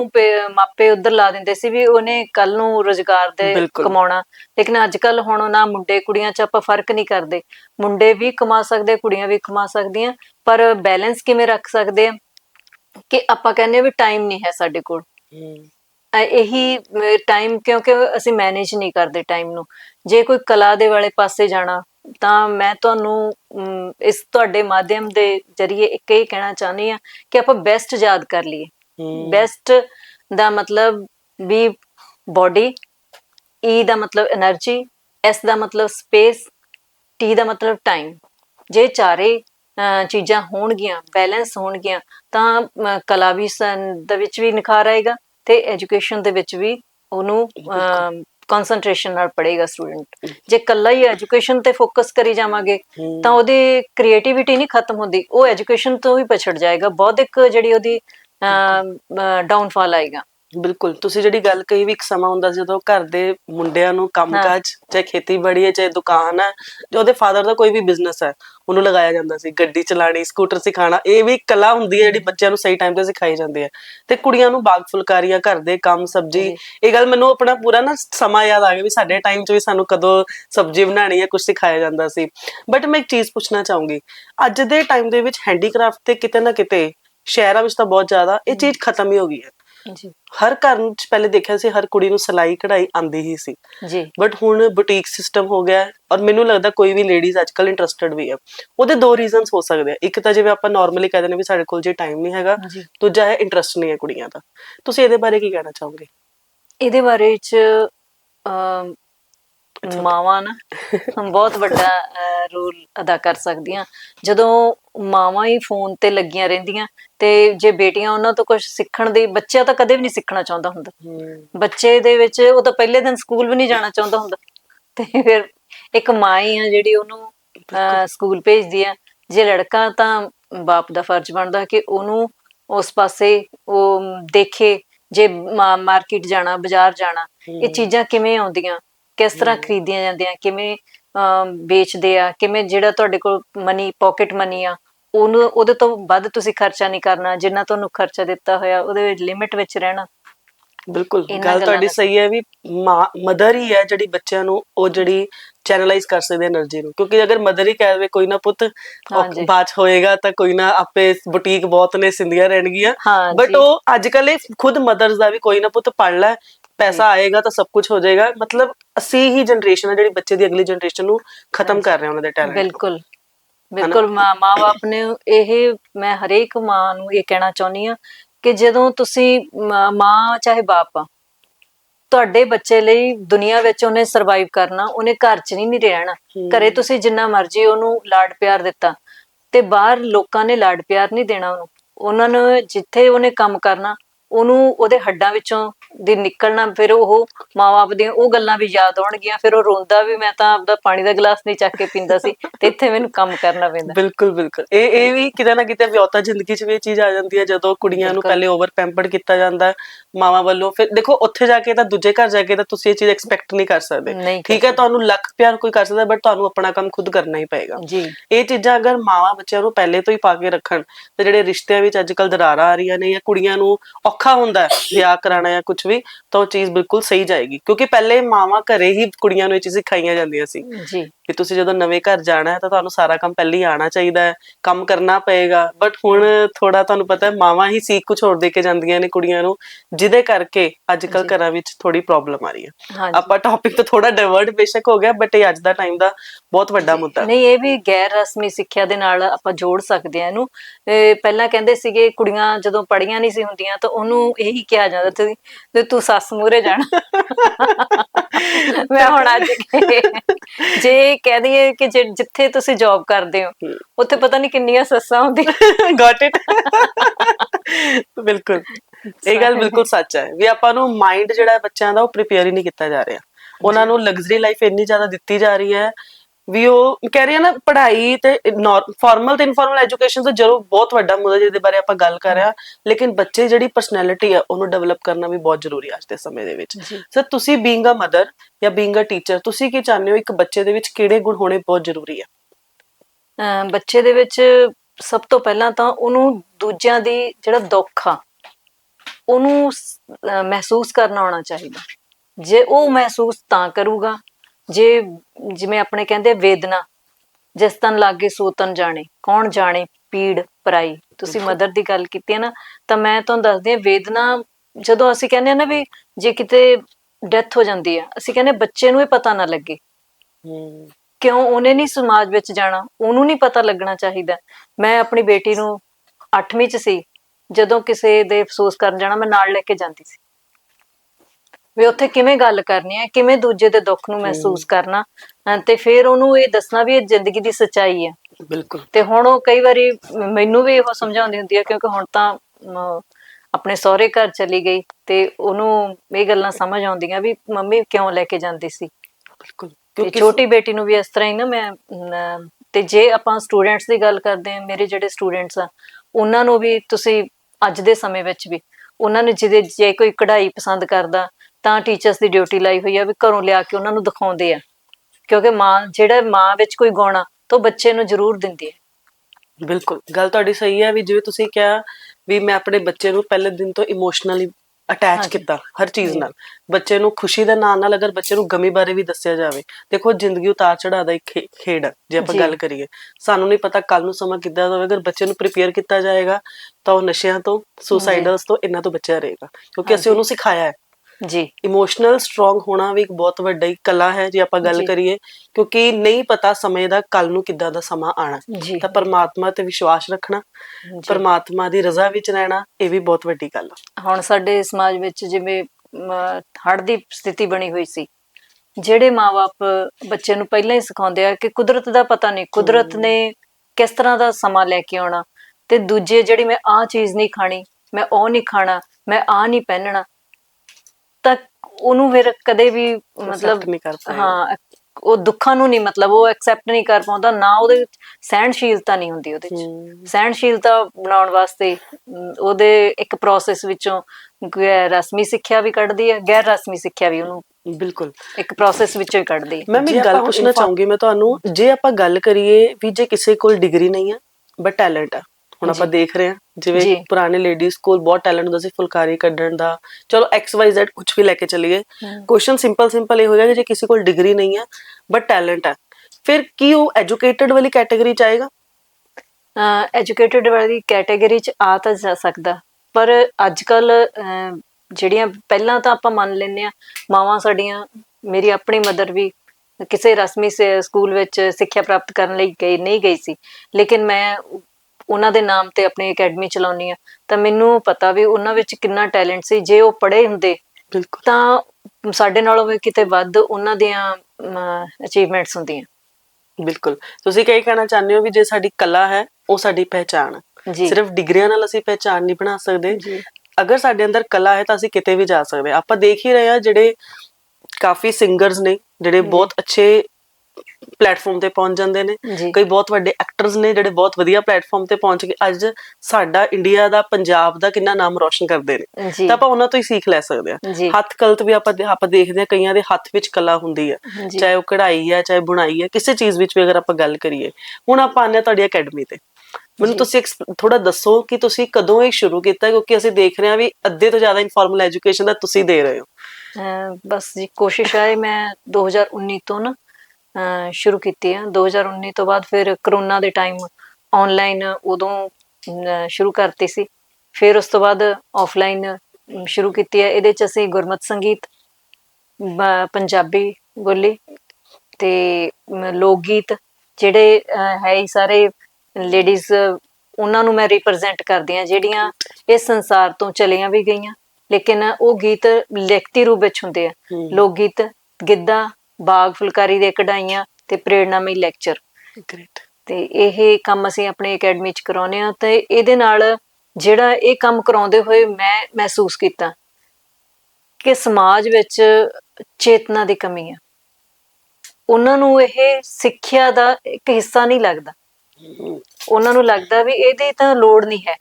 ਮਾਪੇ ਉਧਰ ਲਾ ਦਿੰਦੇ ਸੀ ਵੀ ਉਹਨੇ ਕੱਲ ਨੂੰ ਰੋਜ਼ਗਾਰ ਦੇ। ਕਮਾਉਣਾ। ਲੇਕਿਨ ਅੱਜ ਕੱਲ ਹੁਣ ਨਾ ਮੁੰਡੇ ਕੁੜੀਆਂ 'ਚ ਆਪਾਂ ਫ਼ਰਕ ਨਹੀਂ ਕਰਦੇ। ਮੁੰਡੇ ਵੀ ਕਮਾ ਸਕਦੇ ਕੁੜੀਆਂ ਵੀ ਕਮਾ ਸਕਦੀਆਂ ਪਰ ਬੈਲੈਂਸ ਕਿਵੇਂ ਰੱਖ ਸਕਦੇ ਆ? ਕਿ ਆਪਾਂ ਕਹਿੰਦੇ ਵੀ ਟਾਈਮ ਨਹੀਂ ਹੈ ਸਾਡੇ ਕੋਲ। ਇਹੀ ਟਾਈਮ ਕਿਉਂਕਿ ਅਸੀਂ ਮੈਨੇਜ ਨਹੀਂ ਕਰਦੇ ਟਾਈਮ ਨੂੰ। ਜੇ ਕੋਈ ਕਲਾ ਦੇ ਵਾਲੇ ਪਾਸੇ ਜਾਣਾ ਤਾਂ ਮੈਂ ਤੁਹਾਨੂੰ ਇਸ ਤੁਹਾਡੇ ਮਾਧਿਅਮ ਦੇ ਜਰੀਏ ਇੱਕ ਹੀ ਕਹਿਣਾ ਚਾਹੁੰਦੀ ਆ ਕਿ ਆਪਾਂ ਬੈਸਟ ਯਾਦ ਕਰ ਲਈਏ। ਬੈਸਟ ਦਾ ਮਤਲਬ ਵੀ ਬਾਡੀ ਈ e ਦਾ ਮਤਲਬ એનર્ਜੀ ਐਸ ਦਾ ਮਤਲਬ ਸਪੇਸ ਟੀ ਦਾ ਮਤਲਬ ਟਾਈਮ ਜੇ ਚਾਰੇ ਚੀਜ਼ਾਂ ਹੋਣਗੀਆਂ ਬੈਲੈਂਸ ਹੋਣਗੀਆਂ ਤਾਂ ਕਲਾ ਵੀ ਦੇ ਵਿੱਚ ਵੀ ਨਿਖਾਰ ਆਏਗਾ ਤੇ ਐਜੂਕੇਸ਼ਨ ਦੇ ਵਿੱਚ ਵੀ ਉਹਨੂੰ ਕਨਸੈਂਟਰੇਸ਼ਨ ਨਾਲ ਪੜ੍ਹੇਗਾ ਸਟੂਡੈਂਟ ਜੇ ਕੱਲਾ ਹੀ ਐਜੂਕੇਸ਼ਨ ਤੇ ਫੋਕਸ ਕਰੀ ਜਾਵਾਂਗੇ, ਤਾਂ ਉਹਦੀ ਕ੍ਰੀਏਟੀਵਿਟੀ ਨਹੀਂ ਖਤਮ ਹੁੰਦੀ। ਉਹ ਐਜੂਕੇਸ਼ਨ ਤੋਂ ਵੀ ਪਛੜ ਜਾਏਗਾ। ਬੌਧਿਕ ਜਿਹੜੀ ਉਹਦੀ ਡਾਊਨਫਾਲ ਆਏਗਾ। ਬਿਲਕੁਲ ਤੁਸੀਂ ਜਿਹੜੀ ਗੱਲ ਕਹੀ ਵੀ ਇੱਕ ਸਮਾਂ ਹੁੰਦਾ ਸੀ ਜਦੋਂ ਘਰ ਦੇ ਮੁੰਡਿਆਂ ਨੂੰ ਕੰਮਕਾਜ ਚਾਹੇ ਖੇਤੀਬਾੜੀ ਹੈ ਚਾਹੇ ਦੁਕਾਨ ਹੈ ਜੋ ਉਹਦੇ ਫਾਦਰ ਦਾ ਕੋਈ ਵੀ ਬਿਜ਼ਨਸ ਹੈ ਉਹਨੂੰ ਲਗਾਇਆ ਜਾਂਦਾ ਸੀ ਗੱਡੀ ਚਲਾਣੀ ਸਕੂਟਰ ਸਿਖਾਣਾ ਇਹ ਵੀ ਕਲਾ ਹੁੰਦੀ ਹੈ ਜਿਹੜੀ ਬੱਚਿਆਂ ਨੂੰ ਸਹੀ ਟਾਈਮ ਤੇ ਸਿਖਾਈ ਜਾਂਦੀ ਹੈ। ਤੇ ਕੁੜੀਆਂ ਨੂੰ ਬਾਗ ਫੁਲਕਾਰੀਆਂ ਘਰ ਦੇ ਕੰਮ ਸਬਜ਼ੀ। ਇਹ ਗੱਲ ਮੈਨੂੰ ਆਪਣਾ ਪੂਰਾ ਨਾ ਸਮਾਂ ਯਾਦ ਆ ਗਿਆ ਵੀ ਸਾਡੇ ਟਾਈਮ 'ਚ ਵੀ ਸਾਨੂੰ ਕਦੋਂ ਸਬਜ਼ੀ ਬਣਾਣੀ ਹੈ ਕੁਝ ਸਿਖਾਇਆ ਜਾਂਦਾ ਸੀ। ਬਟ ਮੈਂ ਇੱਕ ਚੀਜ਼ ਪੁੱਛਣਾ ਚਾਹੂੰਗੀ ਅੱਜ ਦੇ ਟਾਈਮ ਦੇ ਵਿੱਚ ਹੈਂਡੀਕ੍ਰਾਫਟ ਤੇ ਕਿਤੇ ਨਾ ਕਿਤੇ ਸ਼ਹਿਰਾਂ ਵਿੱਚ ਤਾਂ ਬਹੁਤ ਜ਼ਿਆਦਾ ਇਹ ਚੀਜ਼ ਖਤਮ ਹੀ ਹੋ ਗਈ ਹੈ। ਜੀ। ਹਰ ਘਰ ਚ ਪਹਿਲੇ ਦੇਖਿਆ ਸੀ ਹਰ ਕੁੜੀ ਨੂੰ ਸਿਲਾਈ ਕਢਾਈ ਆਂਦੀ ਹੀ ਸੀ। ਜੀ। ਬਟ ਹੁਣ ਬੁਟੀਕ ਸਿਸਟਮ ਹੋ ਗਿਆ ਔਰ ਮੈਨੂੰ ਲੱਗਦਾ ਕੋਈ ਵੀ ਲੇਡੀਜ਼ ਅੱਜਕੱਲ ਇੰਟਰਸਟਿਡ ਵੀ ਹੈ। ਉਹਦੇ ਦੋ ਰੀਜ਼ਨਸ ਹੋ ਸਕਦੇ ਆ। ਇੱਕ ਤਾਂ ਜਿਵੇਂ ਆਪਾਂ ਨਾਰਮਲੀ ਕਹਿੰਦੇ ਨੇ ਵੀ ਸਾਡੇ ਕੋਲ ਜੇ ਟਾਈਮ ਨਹੀਂ ਹੈਗਾ ਦੂਜਾ ਹੈ ਇੰਟਰਸਟ ਨਹੀਂ ਹੈ ਕੁੜੀਆਂ ਦਾ। ਤੁਸੀਂ ਇਹਦੇ ਬਾਰੇ ਕੀ ਕਹਿਣਾ ਚਾਹੋਗੇ? ਇਹਦੇ ਬਾਰੇ ਚ ਮਾਵਾਂ ਨਾ ਬਹੁਤ ਵੱਡਾ ਰੋਲ ਅਦਾ ਕਰ ਸਕਦੀਆਂ। ਜਦੋਂ ਮਾਵਾਂ ਹੀ ਫੋਨ ਤੇ ਲੱਗੀਆਂ ਰਹਿੰਦੀਆਂ ਤੇ ਜੇ ਬੇਟੀਆਂ ਉਹਨਾਂ ਤੋਂ ਕੁਝ ਸਿੱਖਣ ਦੀ ਬੱਚਾ ਤਾਂ ਕਦੇ ਵੀ ਨਹੀਂ ਸਿੱਖਣਾ ਚਾਹੁੰਦਾ ਹੁੰਦਾ। ਬੱਚੇ ਦੇ ਵਿੱਚ ਉਹ ਤਾਂ ਪਹਿਲੇ ਦਿਨ ਸਕੂਲ ਵੀ ਨਹੀਂ ਜਾਣਾ ਚਾਹੁੰਦਾ ਹੁੰਦਾ। ਤੇ ਫਿਰ ਇੱਕ ਮਾਂ ਹੀ ਆ ਜਿਹੜੀ ਉਹਨੂੰ ਸਕੂਲ ਭੇਜਦੀ ਆ। ਜੇ ਲੜਕਾ ਤਾਂ ਬਾਪ ਦਾ ਫਰਜ਼ ਬਣਦਾ ਕਿ ਉਹਨੂੰ ਉਸ ਪਾਸੇ ਉਹ ਦੇਖੇ ਜੇ ਮਾਰਕੀਟ ਜਾਣਾ ਬਾਜ਼ਾਰ ਜਾਣਾ ਇਹ ਚੀਜ਼ਾਂ ਕਿਵੇਂ ਆਉਂਦੀਆਂ? ਕਿਸ ਤਰ੍ਹਾਂ ਖਰੀਦੀਆਂ ਜਾਂਦੀਆਂ ਕਿਵੇਂ ਵੇਚਦੇ ਆ ਕਿਵੇਂ ਜਿਹੜਾ ਤੁਹਾਡੇ ਕੋਲ ਮਨੀ ਪਾਕਟ ਮਨੀ ਆ ਉਹਨੂੰ ਉਹਦੇ ਤੋਂ ਵੱਧ ਤੁਸੀਂ ਖਰਚਾ ਨਹੀਂ ਕਰਨਾ ਜਿੰਨਾ ਤੁਹਾਨੂੰ ਖਰਚਾ ਦਿੱਤਾ ਹੋਇਆ ਉਹਦੇ ਵਿੱਚ ਲਿਮਿਟ ਵਿੱਚ ਰਹਿਣਾ। ਬਿਲਕੁਲ ਗੱਲ ਤੁਹਾਡੀ ਸਹੀ ਹੈ ਵੀ ਮਦਰ ਹੀ ਹੈ ਜਿਹੜੀ ਬੱਚਿਆਂ ਨੂੰ ਉਹ ਜਿਹੜੀ ਚੈਨਲਾਈਜ਼ ਕਰ ਸਕਦੇ એનર્ਜੀ ਨੂੰ ਕਿਉਂਕਿ ਅਗਰ ਮਦਰ ਹੀ ਕਹਿ ਕੋਈ ਨਾ ਪੁੱਤ ਬਾਤ ਹੋਏਗਾ ਤਾਂ ਕੋਈ ਨਾ ਆਪੇ ਬੁਟੀਕ ਬਹੁਤ ਨੇ ਸਿੰਧੀਆਂ ਰਹਿਣਗੀਆਂ। ਬਟ ਉਹ ਅੱਜ ਕੱਲ ਖੁਦ ਮਦਰਸ ਦਾ ਵੀ ਕੋਈ ਨਾ ਪੁੱਤ ਪੜ ਲੈ ਪੈਸਾ ਆਏਗਾ ਤਾਂ ਸਭ ਕੁਝ ਹੋ ਜਾਏਗਾ। ਮਤਲਬ ਅਸੀਂ ਹੀ ਜਨਰੇਸ਼ਨ ਹੈ ਜਿਹੜੀ ਬੱਚੇ ਦੀ ਅਗਲੀ ਜਨਰੇਸ਼ਨ ਨੂੰ ਖਤਮ ਕਰ ਰਹੇ ਹਾਂ ਉਹਨਾਂ ਦੇ ਟੈਲੈਂਟ ਬਿਲਕੁਲ। ਬਿਲਕੁਲ ਮਾਂ ਬਾਪ ਨੇ ਇਹ ਮੈਂ ਹਰੇਕ ਮਾਂ ਨੂੰ ਇਹ ਕਹਿਣਾ ਚਾਹੁੰਦੀ ਆ ਕਿ ਜਦੋਂ ਤੁਸੀਂ ਮਾਂ- ਚਾਹੇ ਬਾਪ ਆ ਤੁਹਾਡੇ ਬੱਚੇ ਲਈ ਦੁਨੀਆ ਵਿੱਚ ਉਹਨੇ ਸਰਵਾਈਵ ਕਰਨਾ ਉਹਨੇ ਘਰ 'ਚ ਨਹੀਂ ਰਹਿਣਾ। ਘਰੇ ਤੁਸੀਂ ਜਿੰਨਾ ਮਰਜ਼ੀ ਉਹਨੂੰ ਲਾਡ ਪਿਆਰ ਦਿੱਤਾ ਤੇ ਬਾਹਰ ਲੋਕਾਂ ਨੇ ਲਾਡ ਪਿਆਰ ਨਹੀਂ ਦੇਣਾ ਉਹਨੂੰ। ਉਹਨਾਂ ਨੂੰ ਜਿੱਥੇ ਉਹਨੇ ਕੰਮ ਕਰਨਾ ਉਹਨੂੰ ਉਹਦੇ ਹੱਡਾਂ ਵਿੱਚੋਂ ਦੀ ਨਿਕਲਣਾ ਫਿਰ ਉਹ ਮਾਂ-ਬਾਪ ਦੀਆਂ ਉਹ ਗੱਲਾਂ ਵੀ ਯਾਦ ਆਉਣਗੀਆਂ ਫਿਰ ਉਹ ਰੋਂਦਾ ਵੀ ਮੈਂ ਤਾਂ ਆਪਦਾ ਪਾਣੀ ਦਾ ਗਲਾਸ ਨਹੀਂ ਚੱਕ ਕੇ ਪੀਂਦਾ ਸੀ ਤੇ ਇੱਥੇ ਮੈਨੂੰ ਕੰਮ ਕਰਨਾ ਪੈਂਦਾ। ਬਿਲਕੁਲ ਬਿਲਕੁਲ। ਇਹ ਇਹ ਵੀ ਕਿਤੇ ਨਾ ਕਿਤੇ ਵਿਆਹਤਾ ਜ਼ਿੰਦਗੀ 'ਚ ਵੀ ਇਹ ਚੀਜ਼ ਆ ਜਾਂਦੀ ਹੈ ਜਦੋਂ ਕੁੜੀਆਂ ਨੂੰ। ਪਹਿਲੇ ਓਵਰ ਪੈਂਪਰਡ ਕੀਤਾ ਜਾਂਦਾ ਮਾਵਾਂ ਵੱਲੋਂ। ਫਿਰ ਦੇਖੋ ਉੱਥੇ ਜਾ ਕੇ ਤਾਂ ਦੂਜੇ ਘਰ ਜਾ ਕੇ ਤਾਂ ਤੁਸੀਂ ਇਹ ਚੀਜ਼ ਐਕਸਪੈਕਟ ਨਹੀਂ ਕਰ ਸਕਦੇ। ਠੀਕ ਹੈ ਤੁਹਾਨੂੰ ਲੱਖ ਪਿਆਰ ਕੋਈ ਕਰ ਸਕਦਾ ਬਟ ਤੁਹਾਨੂੰ ਆਪਣਾ ਕੰਮ ਖੁਦ ਕਰਨਾ ਹੀ ਪਏਗਾ। ਜੀ। ਇਹ ਚੀਜ਼ਾਂ ਅਗਰ ਮਾਵਾਂ ਬੱਚਿਆਂ ਨੂੰ ਪਹਿਲੇ ਤੋਂ ਹੀ ਪਾ ਕੇ ਰੱਖਣ ਤੇ ਜਿਹੜੇ ਰਿਸ਼ਤਿਆਂ ਵਿੱਚ ਅੱਜਕੱਲ ਦਰਾਰਾਂ ਆ ਰਹੀਆਂ ਨੇ ਜਾਂ ਕੁੜੀਆਂ ਨੂੰ ਔਖਾ ਹੁੰਦਾ ਹੈ ਵਿਆਹ ਕਰਾਣਾ ਜਾਂ ਕੁਝ ਵੀ ਤਾਂ ਉਹ ਚੀਜ਼ ਬਿਲਕੁਲ ਸਹੀ ਜਾਏਗੀ। ਕਿਉਂਕਿ ਪਹਿਲੇ ਮਾਵਾਂ ਘਰੇ ਹੀ ਕੁੜੀਆਂ ਨੂੰ ਇਹ ਚੀਜ਼ ਸਿਖਾਈਆਂ ਜਾਂਦੀਆਂ ਸੀ। ਜੀ। ਕਿ ਤੁਸੀਂ ਜਦੋਂ ਨਵੇਂ ਘਰ ਜਾਣਾ ਹੈ ਤਾਂ ਤੁਹਾਨੂੰ ਸਾਰਾ ਕੰਮ ਪਹਿਲੇ ਹੀ ਆਣਾ ਚਾਹੀਦਾ ਹੈ ਕੰਮ ਕਰਨਾ ਪਏਗਾ। ਬਟ ਹੁਣ ਥੋੜਾ ਤੁਹਾਨੂੰ ਪਤਾ ਹੈ ਮਾਵਾਂ ਹੀ ਸੀਖ ਕੁਝ ਹੋਰ ਦੇ ਕੇ ਜਾਂਦੀਆਂ ਨੇ ਕੁੜੀਆਂ ਨੂੰ ਜਿਹਦੇ ਕਰਕੇ ਅੱਜਕੱਲ ਜੀ। ਘਰਾਂ ਵਿੱਚ ਥੋੜੀ ਪ੍ਰੋਬਲਮ ਆ ਰਹੀ ਹੈ। ਆਪਾਂ ਟੌਪਿਕ ਤੋਂ ਥੋੜਾ ਡਾਇਵਰਟ ਬੇਸ਼ੱਕ ਹੋ ਗਿਆ ਬਟ ਇਹ ਅੱਜ ਦਾ ਟਾਈਮ ਦਾ ਬਹੁਤ ਵੱਡਾ ਮੁੱਦਾ। ਨਹੀਂ ਇਹ ਵੀ ਗੈਰ ਰਸਮੀ ਸਿੱਖਿਆ ਦੇ ਨਾਲ ਆਪਾਂ ਜੋੜ ਸਕਦੇ ਆ ਇਹਨੂੰ। ਇਹ ਪਹਿਲਾਂ ਕਹਿੰਦੇ ਸੀਗੇ ਕੁੜੀਆਂ ਜਦੋਂ ਪੜੀਆਂ ਨਹੀਂ ਸੀ ਹੁੰਦੀਆਂ ਤਾਂ ਉਹਨੂੰ ਇਹੀ ਕਿਹਾ ਜਾਂਦਾ ਸੀ ਤੇ ਤੂੰ ਸੱਸ ਮੂਹਰੇ ਜਾਣਾ। ਮੈਂ ਹੁਣ ਅੱਜ ਜੇ ਕਹਿ ਦਈਏ ਕਿ ਜਿੱਥੇ ਤੁਸੀਂ ਜੌਬ ਕਰਦੇ ਹੋ। ਉੱਥੇ ਪਤਾ ਨਹੀਂ ਕਿੰਨੀਆਂ ਸੱਸਾਂ ਹੁੰਦੀਆਂ। ਗਾਟ ਇਟ ਬਿਲਕੁਲ। ਇਹ ਗੱਲ ਬਿਲਕੁਲ ਸੱਚ ਹੈ। ਵੀ ਆਪਾਂ ਨੂੰ ਮਾਈਂਡ ਜਿਹੜਾ ਬੱਚਿਆਂ ਦਾ ਉਹ ਪ੍ਰਿਪੇਅਰ ਹੀ ਨਹੀਂ ਕੀਤਾ ਜਾ ਰਿਹਾ। ਉਹਨਾਂ ਨੂੰ ਲਗਜ਼ਰੀ ਲਾਈਫ ਇੰਨੀ ਜ਼ਿਆਦਾ ਦਿੱਤੀ ਜਾ ਰਹੀ ਹੈ ਵੀ ਉਹ ਕਹਿ ਰਹੀ ਹੈ ਨਾ ਪੜ੍ਹਾਈ ਤੇ ਫਾਰਮਲ ਤੇ ਇਨਫਾਰਮਲ ਐਜੂਕੇਸ਼ਨ ਤਾਂ ਜ਼ਰੂਰ ਬਹੁਤ ਵੱਡਾ ਮੁੱਦਾ ਜਿਹਦੇ ਬਾਰੇ ਆਪਾਂ ਗੱਲ ਕਰ ਰਹੇ ਹਾਂ ਲੇਕਿਨ ਬੱਚੇ ਜਿਹੜੀ ਪਰਸਨੈਲਿਟੀ ਹੈ ਉਹਨੂੰ ਡਿਵੈਲਪ ਕਰਨਾ ਵੀ ਬਹੁਤ ਜ਼ਰੂਰੀ ਅੱਜ ਦੇ ਸਮੇਂ ਦੇ ਵਿੱਚ। ਸਰ ਤੁਸੀਂ ਬੀਇੰਗ ਅ ਮਦਰ ਜਾਂ ਬੀਇੰਗ ਅ ਟੀਚਰ ਤੁਸੀਂ ਕੀ ਚਾਹੁੰਦੇ ਹੋ ਇੱਕ ਬੱਚੇ ਦੇ ਵਿੱਚ ਕਿਹੜੇ ਗੁਣ ਹੋਣੇ ਬਹੁਤ ਜ਼ਰੂਰੀ ਅਮ ਬੱਚੇ ਦੇ ਵਿੱਚ ਸਭ ਤੋਂ ਪਹਿਲਾਂ ਤਾਂ ਉਹਨੂੰ ਦੂਜਿਆਂ ਦੀ ਜਿਹੜਾ ਦੁੱਖ ਆ ਉਹਨੂੰ ਮਹਿਸੂਸ ਕਰਨਾ ਆਉਣਾ ਚਾਹੀਦਾ। ਜੇ ਉਹ ਮਹਿਸੂਸ ਤਾਂ ਕਰੂਗਾ ਜੇ ਜਿਵੇਂ ਆਪਣੇ ਕਹਿੰਦੇ ਵੇਦਨਾ ਜਿਸ ਤਨ ਲਾਗੇ ਸੋ ਤਨ ਜਾਣੇ ਕੌਣ ਜਾਣੇ? ਪੀੜ ਪਰਾਈ। ਤੁਸੀਂ। ਮਦਰ ਦੀ ਗੱਲ ਕੀਤੀ ਹੈ ਨਾ ਤਾਂ ਮੈਂ ਤੁਹਾਨੂੰ ਦੱਸਦੀ ਹਾਂ ਵੇਦਨਾ ਜਦੋਂ ਅਸੀਂ ਕਹਿੰਦੇ ਆ ਨਾ ਵੀ ਜੇ ਕਿਤੇ ਡੈਥ ਹੋ ਜਾਂਦੀ ਆ ਅਸੀਂ ਕਹਿੰਦੇ ਬੱਚੇ ਨੂੰ ਇਹ ਪਤਾ ਨਾ ਲੱਗੇ। ਕਿਉਂ? ਉਹਨੇ ਨਹੀਂ ਸਮਾਜ ਵਿੱਚ ਜਾਣਾ ਉਹਨੂੰ ਨਹੀਂ ਪਤਾ ਲੱਗਣਾ ਚਾਹੀਦਾ। ਮੈਂ ਆਪਣੀ ਬੇਟੀ ਨੂੰ 8ਵੀਂ ਚ ਸੀ ਜਦੋਂ ਕਿਸੇ ਦੇ ਅਫਸੋਸ ਕਰਨ ਜਾਣਾ ਮੈਂ ਨਾਲ ਲੈ ਕੇ ਜਾਂਦੀ ਸੀ। ਵੀ ਉੱਥੇ ਕਿਵੇਂ ਗੱਲ ਕਰਨੀ ਹੈ ਕਿਵੇਂ ਦੂਜੇ ਦੇ ਦੁੱਖ ਨੂੰ ਮਹਿਸੂਸ ਕਰਨਾ ਤੇ ਫਿਰ ਉਹਨੂੰ ਇਹ ਦੱਸਣਾ ਵੀ ਇਹ ਜ਼ਿੰਦਗੀ ਦੀ ਸੱਚਾਈ ਹੈ। ਬਿਲਕੁਲ। ਤੇ ਹੁਣ ਉਹ ਕਈ ਵਾਰੀ ਮੈਨੂੰ ਵੀ ਇਹੋ ਸਮਝਾਉਂਦੀ ਹੁੰਦੀ ਹੈ ਕਿਉਂਕਿ ਹੁਣ ਤਾਂ ਆਪਣੇ ਸਹੁਰੇ ਘਰ ਚਲੀ ਗਈ ਤੇ ਉਹਨੂੰ ਇਹ ਗੱਲਾਂ ਸਮਝ ਆਉਂਦੀਆਂ ਵੀ ਮੰਮੀ ਕਿਉਂ ਲੈ ਕੇ ਜਾਂਦੀ ਸੀ? ਬਿਲਕੁਲ। ਤੇ ਛੋਟੀ ਬੇਟੀ ਨੂੰ ਵੀ ਇਸ ਤਰ੍ਹਾਂ ਹੀ ਨਾ ਮੈਂ ਤੇ ਜੇ ਆਪਾਂ ਸਟੂਡੈਂਟਸ ਦੀ ਗੱਲ ਕਰਦੇ ਹਾਂ ਮੇਰੇ ਜਿਹੜੇ ਸਟੂਡੈਂਟਸ ਆ ਉਹਨਾਂ ਨੂੰ ਵੀ ਤੁਸੀਂ ਅੱਜ ਦੇ ਸਮੇਂ ਵਿੱਚ ਵੀ ਉਹਨਾਂ ਨੂੰ ਜਿਹਦੇ ਜੇ ਕੋਈ ਕਢਾਈ ਪਸੰਦ ਕਰਦਾ ਤਾਂ ਟੀਚਰਸ ਦੀ ਡਿਊਟੀ ਲਾਈ ਹੋਈ ਆ ਵੀ ਘਰੋਂ ਲਿਆ ਕੇ ਉਹਨਾਂ ਨੂੰ ਦਿਖਾਉਂਦੇ ਆ ਕਿਉਂਕਿ ਮਾਂ ਜਿਹੜਾ ਮਾਂ ਵਿੱਚ ਕੋਈ ਗੁਣ ਆ ਤਾਂ ਬੱਚੇ ਨੂੰ ਜ਼ਰੂਰ ਦਿੰਦੀ ਹੈ ਬਿਲਕੁਲ ਗੱਲ ਤੁਹਾਡੀ ਸਹੀ ਹੈ ਵੀ ਜਿਵੇਂ ਤੁਸੀਂ ਕਿਹਾ ਵੀ ਮੈਂ ਆਪਣੇ ਬੱਚੇ ਨੂੰ ਪਹਿਲੇ ਦਿਨ ਤੋਂ ਇਮੋਸ਼ਨਲੀ ਅਟੈਚ। ਕੀਤਾ ਹਰ ਚੀਜ਼। ਨਾਲ ਬੱਚੇ ਨੂੰ ਖੁਸ਼ੀ ਦੇ ਨਾਲ ਨਾਲ ਅਗਰ ਬੱਚੇ ਨੂੰ ਗਮੀ ਬਾਰੇ ਵੀ ਦੱਸਿਆ ਜਾਵੇ ਦੇਖੋ ਜ਼ਿੰਦਗੀ ਉਤਾਰ ਚੜਾਅ ਦਾ ਇੱਕ ਖੇਡ ਹੈ ਜੇ ਆਪਾਂ। ਗੱਲ ਕਰੀਏ ਸਾਨੂੰ ਨਹੀਂ ਪਤਾ ਕੱਲ ਨੂੰ ਸਮਾਂ ਕਿੱਦਾਂ ਦਾ ਹੋਵੇ ਅਗਰ ਬੱਚੇ ਨੂੰ ਪ੍ਰਿਪੇਅਰ ਕੀਤਾ ਜਾਏਗਾ ਤਾਂ ਉਹ ਨਸ਼ਿਆਂ ਤੋਂ ਸੁਸਾਈਡਲਸ ਤੋਂ ਇਹਨਾਂ ਤੋਂ ਬਚਿਆ ਰਹੇਗਾ ਕਿਉਂਕਿ ਅਸੀਂ। ਉਹਨੂੰ ਸਿਖਾਇਆ ਹੈ ਜੀ। ਇਮੋਸ਼ਨਲ ਸਟਰੋਂਗ ਹੋਣਾ ਵੀ ਇੱਕ ਬਹੁਤ ਵੱਡੀ ਕਲਾ ਹੈ ਜੇ ਆਪਾਂ ਗੱਲ। ਕਰੀਏ ਕਿਉਂਕਿ ਨਹੀਂ ਪਤਾ ਸਮੇਂ ਦਾ ਕੱਲ ਨੂੰ ਕਿੱਦਾਂ ਦਾ ਸਮਾਂ ਆਣਾ। ਤਾਂ ਪਰਮਾਤਮਾ ਤੇ ਵਿਸ਼ਵਾਸ ਰੱਖਣਾ। ਪਰਮਾਤਮਾ ਦੀ ਰਜ਼ਾ ਵਿੱਚ ਰਹਿਣਾ ਇਹ ਵੀ ਬਹੁਤ ਵੱਡੀ ਗੱਲ ਆ। ਹੁਣ ਸਾਡੇ ਸਮਾਜ ਵਿੱਚ ਜਿਵੇਂ ਹੜ ਦੀ ਸਥਿਤੀ ਬਣੀ ਹੋਈ ਸੀ ਜਿਹੜੇ ਮਾਪੇ ਬੱਚੇ ਨੂੰ ਪਹਿਲਾਂ ਹੀ ਸਿਖਾਉਂਦੇ ਆ ਕਿ ਕੁਦਰਤ ਦਾ ਪਤਾ ਨਹੀਂ ਕੁਦਰਤ ਨੇ ਕਿਸ ਤਰ੍ਹਾਂ ਦਾ ਸਮਾਂ ਲੈ ਕੇ ਆਉਣਾ ਤੇ ਦੂਜੇ ਜਿਹੜੀ ਮੈਂ ਆਹ ਚੀਜ਼ ਨਹੀਂ ਖਾਣੀ ਮੈਂ ਉਹ ਨਹੀਂ ਖਾਣਾ ਮੈਂ ਆਹ ਨਹੀਂ ਪਹਿਨਣਾ ਤਾਂ ਉਹਨੂੰ ਫਿਰ ਕਦੇ ਵੀ ਮਤਲਬ ਨਹੀਂ ਕਰ ਪਾਏਗਾ। ਹਾਂ ਉਹ ਦੁੱਖਾਂ ਨੂੰ ਨਹੀਂ ਮਤਲਬ ਉਹ ਐਕਸੈਪਟ ਨਹੀਂ ਕਰ ਪਾਉਂਦਾ ਨਾ ਉਹਦੇ ਵਿੱਚ ਸਹਿਣਸ਼ੀਲਤਾ ਨਹੀਂ ਹੁੰਦੀ ਉਹਦੇ ਵਿੱਚ। ਸਹਿਣਸ਼ੀਲਤਾ ਬਣਾਉਣ ਵਾਸਤੇ ਉਹਦੇ ਇੱਕ ਪ੍ਰੋਸੈਸ ਵਿੱਚੋਂ ਗੈਰ ਰਸਮੀ ਸਿੱਖਿਆ ਵੀ ਕੱਢਦੀ ਹੈ ਗੈਰ ਰਸਮੀ ਸਿੱਖਿਆ ਵੀ ਉਹਨੂੰ ਬਿਲਕੁਲ। ਇੱਕ ਪ੍ਰੋਸੈਸ ਵਿੱਚੋਂ ਹੀ ਕੱਢਦੀ ਹੈ। ਮੈਂ ਵੀ ਜੇ ਗੱਲ ਪੁੱਛਣਾ ਚਾਹੂੰਗੀ ਮੈਂ ਤੁਹਾਨੂੰ ਜੇ ਆਪਾਂ ਗੱਲ ਕਰੀਏ ਵੀ ਜੇ ਕਿਸੇ ਕੋਲ ਡਿਗਰੀ ਨਹੀਂ ਹੈ ਬਟ ਟੈਲੈਂਟ ਹੈ ਹੁਣ ਆਪਾਂ। ਦੇਖ ਰਹੇ ਹਾਂ ਜਿਵੇਂ। ਪੁਰਾਣੇ ਲੇਡੀਜ਼ ਕੋਲ ਬਹੁਤ ਟੈਲੈਂਟ ਹੁੰਦਾ ਸੀ ਫੁਲਕਾਰੀ ਕੱਢਣ ਦਾ ਚਲੋ ਐਕਸ ਵਾਈ ਜ਼ੈਡ ਕੁਝ ਵੀ ਲੈ ਕੇ ਚੱਲੀਏ। ਕੁਐਸਚਨ ਸਿੰਪਲ ਸਿੰਪਲ ਇਹ ਹੋਏਗਾ ਕਿ ਜੇ ਕਿਸੇ ਕੋਲ ਡਿਗਰੀ ਨਹੀਂ ਹੈ ਬਟ ਟੈਲੈਂਟ ਹੈ ਫਿਰ ਕੀ ਉਹ ਐਜੂਕੇਟਿਡ ਵਾਲੀ ਕੈਟਾਗਰੀ ਚ ਆਏਗਾ ਐਜੂਕੇਟਿਡ ਵਾਲੀ ਕੈਟਾਗਰੀ ਚ ਆ ਤਾਂ ਜਾ ਸਕਦਾ ਪਰ ਅੱਜ ਕੱਲ ਜਿਹੜੀਆਂ ਪਹਿਲਾਂ ਤਾਂ ਆਪਾਂ ਮੰਨ ਲੈਂਦੇ ਆ ਮਾਵਾਂ ਸਾਡੀਆਂ ਮੇਰੀ ਆਪਣੀ ਮਦਰ ਵੀ ਕਿਸੇ ਰਸਮੀ ਸਕੂਲ ਵਿੱਚ ਸਿੱਖਿਆ ਪ੍ਰਾਪਤ ਕਰਨ ਲਈ ਗਈ ਨਹੀਂ ਗਈ ਸੀ ਲੇਕਿਨ ਮੈਂ ਉਹਨਾਂ ਦੇ ਨਾਮ ਤੇ ਆਪਣੀ ਅਕੈਡਮੀ ਚਲਾਉਣੀ ਆ ਤਾਂ ਮੈਨੂੰ ਪਤਾ ਵੀ ਉਹਨਾਂ ਵਿੱਚ ਕਿੰਨਾ ਟੈਲੈਂਟ ਸੀ। ਜੇ ਉਹ ਪੜ੍ਹੇ ਹੁੰਦੇ ਬਿਲਕੁਲ। ਤਾਂ ਸਾਡੇ ਨਾਲੋਂ ਵੀ ਕਿਤੇ ਵੱਧ ਉਹਨਾਂ ਦੀਆਂ ਅਚੀਵਮੈਂਟਸ ਹੁੰਦੀਆਂ। ਬਿਲਕੁਲ। ਤੁਸੀਂ ਕੀ ਕਹਿਣਾ ਚਾਹੁੰਦੇ ਹੋ ਵੀ ਜੇ ਸਾਡੀ ਕਲਾ ਹੈ ਉਹ ਸਾਡੀ ਪਹਿਚਾਣ। ਸਿਰਫ ਡਿਗਰੀਆਂ ਨਾਲ ਅਸੀਂ ਪਹਿਚਾਣ ਨਹੀਂ ਬਣਾ ਸਕਦੇ। ਜੀ। ਅਗਰ ਸਾਡੇ ਅੰਦਰ ਕਲਾ ਹੈ ਤਾਂ ਅਸੀਂ ਕਿਤੇ ਵੀ ਜਾ ਸਕਦੇ ਆਪਾਂ ਦੇਖ ਹੀ ਰਹੇ ਹਾਂ ਜਿਹੜੇ ਕਾਫੀ ਸਿੰਗਰਸ ਨੇ ਜਿਹੜੇ ਬਹੁਤ ਅੱਛੇ ਪਲੇਟਫਾਰਮ ਤੇ ਪਹੁੰਚ ਜਾਂਦੇ ਨੇ। ਕਈ ਬਹੁਤ ਵੱਡੇ ਐਕਟਰਸ ਨੇ ਜਿਹੜੇ ਬਹੁਤ ਵਧੀਆ ਪਲੇਟਫਾਰਮ ਤੇ ਪਹੁੰਚ ਕੇ ਅੱਜ ਸਾਡਾ ਇੰਡੀਆ ਦਾ ਪੰਜਾਬ ਦਾ ਕਿੰਨਾ ਨਾਮ ਰੋਸ਼ਨ ਕਰਦੇ ਨੇ। ਤਾਂ ਆਪਾਂ ਉਹਨਾਂ ਤੋਂ ਹੀ ਸਿੱਖ ਲੈ ਸਕਦੇ ਜੀ। ਹੱਥ ਕਲਤ ਵੀ ਆਪਾਂ ਆਪਾਂ ਦੇਖਦੇ ਹਾਂ ਕਈਆਂ ਦੇ ਹੱਥ ਵਿੱਚ ਕਲਾ ਹੁੰਦੀ ਹੈ। ਚਾਹੇ ਉਹ ਕਢਾਈ ਹੈ ਚਾਹੇ ਬੁਣਾਈ ਹੈ ਕਿਸੇ ਚੀਜ਼ ਵਿੱਚ ਵੀ ਅਗਰ ਆਪਾਂ ਗੱਲ ਕਰੀਏ। ਹੁਣ ਆਪਾਂ ਆਨੇ ਤੁਹਾਡੀ ਅਕੈਡਮੀ ਤੇ। ਮੈਨੂੰ। ਤੁਸੀਂ ਥੋੜਾ ਦੱਸੋ ਕਿ ਤੁਸੀਂ ਕਦੋਂ ਇਹ ਸ਼ੁਰੂ ਕੀਤਾ ਕਿਉਂਕਿ ਅਸੀਂ ਦੇਖ ਰਹੇ ਹਾਂ ਵੀ ਅੱਧੇ ਤੋਂ ਜ਼ਿਆਦਾ ਇਨਫਾਰਮਲ ਐਜੂਕੇਸ਼ਨ ਦਾ ਤੁਸੀਂ ਦੇ ਰਹੇ ਹੋ। ਬਸ ਜੀ ਕੋਸ਼ਿਸ਼ ਹੈ ਮੈਂ 2019 ਤੋਂ ਨਾ ਸ਼ੁਰੂ ਕੀਤੀ ਹੈ 2019 ਤੋਂ ਬਾਅਦ ਫਿਰ ਕਰੋਨਾ ਦੇ ਟਾਈਮ ਆਨਲਾਈਨ ਉਦੋਂ ਸ਼ੁਰੂ ਕਰਤੀ ਸੀ। ਫਿਰ ਉਸ ਤੋਂ ਬਾਅਦ ਆਫਲਾਈਨ ਸ਼ੁਰੂ ਕੀਤੀ ਹੈ ਇਹਦੇ ਚ ਅਸੀਂ ਗੁਰਮਤ ਸੰਗੀਤ ਪੰਜਾਬੀ ਬੋਲੀ ਤੇ ਲੋਕ ਗੀਤ ਜਿਹੜੇ ਹੈ ਹੀ ਸਾਰੇ ਲੇਡੀਜ਼ ਉਹਨਾਂ ਨੂੰ ਮੈਂ ਰਿਪਰੈਜ਼ੈਂਟ ਕਰਦੀ ਹਾਂ ਜਿਹੜੀਆਂ ਇਸ ਸੰਸਾਰ ਤੋਂ ਚਲੀਆਂ ਵੀ ਗਈਆਂ। ਲੇਕਿਨ ਉਹ ਗੀਤ ਲਿਖਤੀ ਰੂਪ ਵਿੱਚ ਹੁੰਦੇ ਆ। ਲੋਕ ਗੀਤ ਗਿੱਧਾ ਬਾਗ ਫੁਲਕਾਰੀ ਦੇ ਕਢਾਈਆਂ ਤੇ ਪ੍ਰੇਰਣਾਮਈ ਲੈਕਚਰ। ਗ੍ਰੇਟ ਤੇ ਇਹ ਕੰਮ ਅਸੀਂ ਆਪਣੀ ਅਕੈਡਮੀ ਚ ਕਰਾਉਨੇ ਆ ਤੇ ਇਹਦੇ ਨਾਲ ਜਿਹੜਾ ਇਹ ਕੰਮ ਕਰਾਉਂਦੇ ਹੋਏ ਮੈਂ ਮਹਿਸੂਸ ਕੀਤਾ ਕਿ ਸਮਾਜ ਵਿੱਚ ਚੇਤਨਾ ਦੀ ਕਮੀ ਆ। ਉਹਨਾਂ ਨੂੰ ਇਹ ਸਿੱਖਿਆ ਦਾ ਇੱਕ ਹਿੱਸਾ ਨਹੀਂ ਲੱਗਦਾ। ਉਹਨਾਂ ਨੂੰ ਲੱਗਦਾ ਵੀ ਇਹਦੀ ਤਾਂ ਲੋੜ ਨਹੀਂ ਹੈ।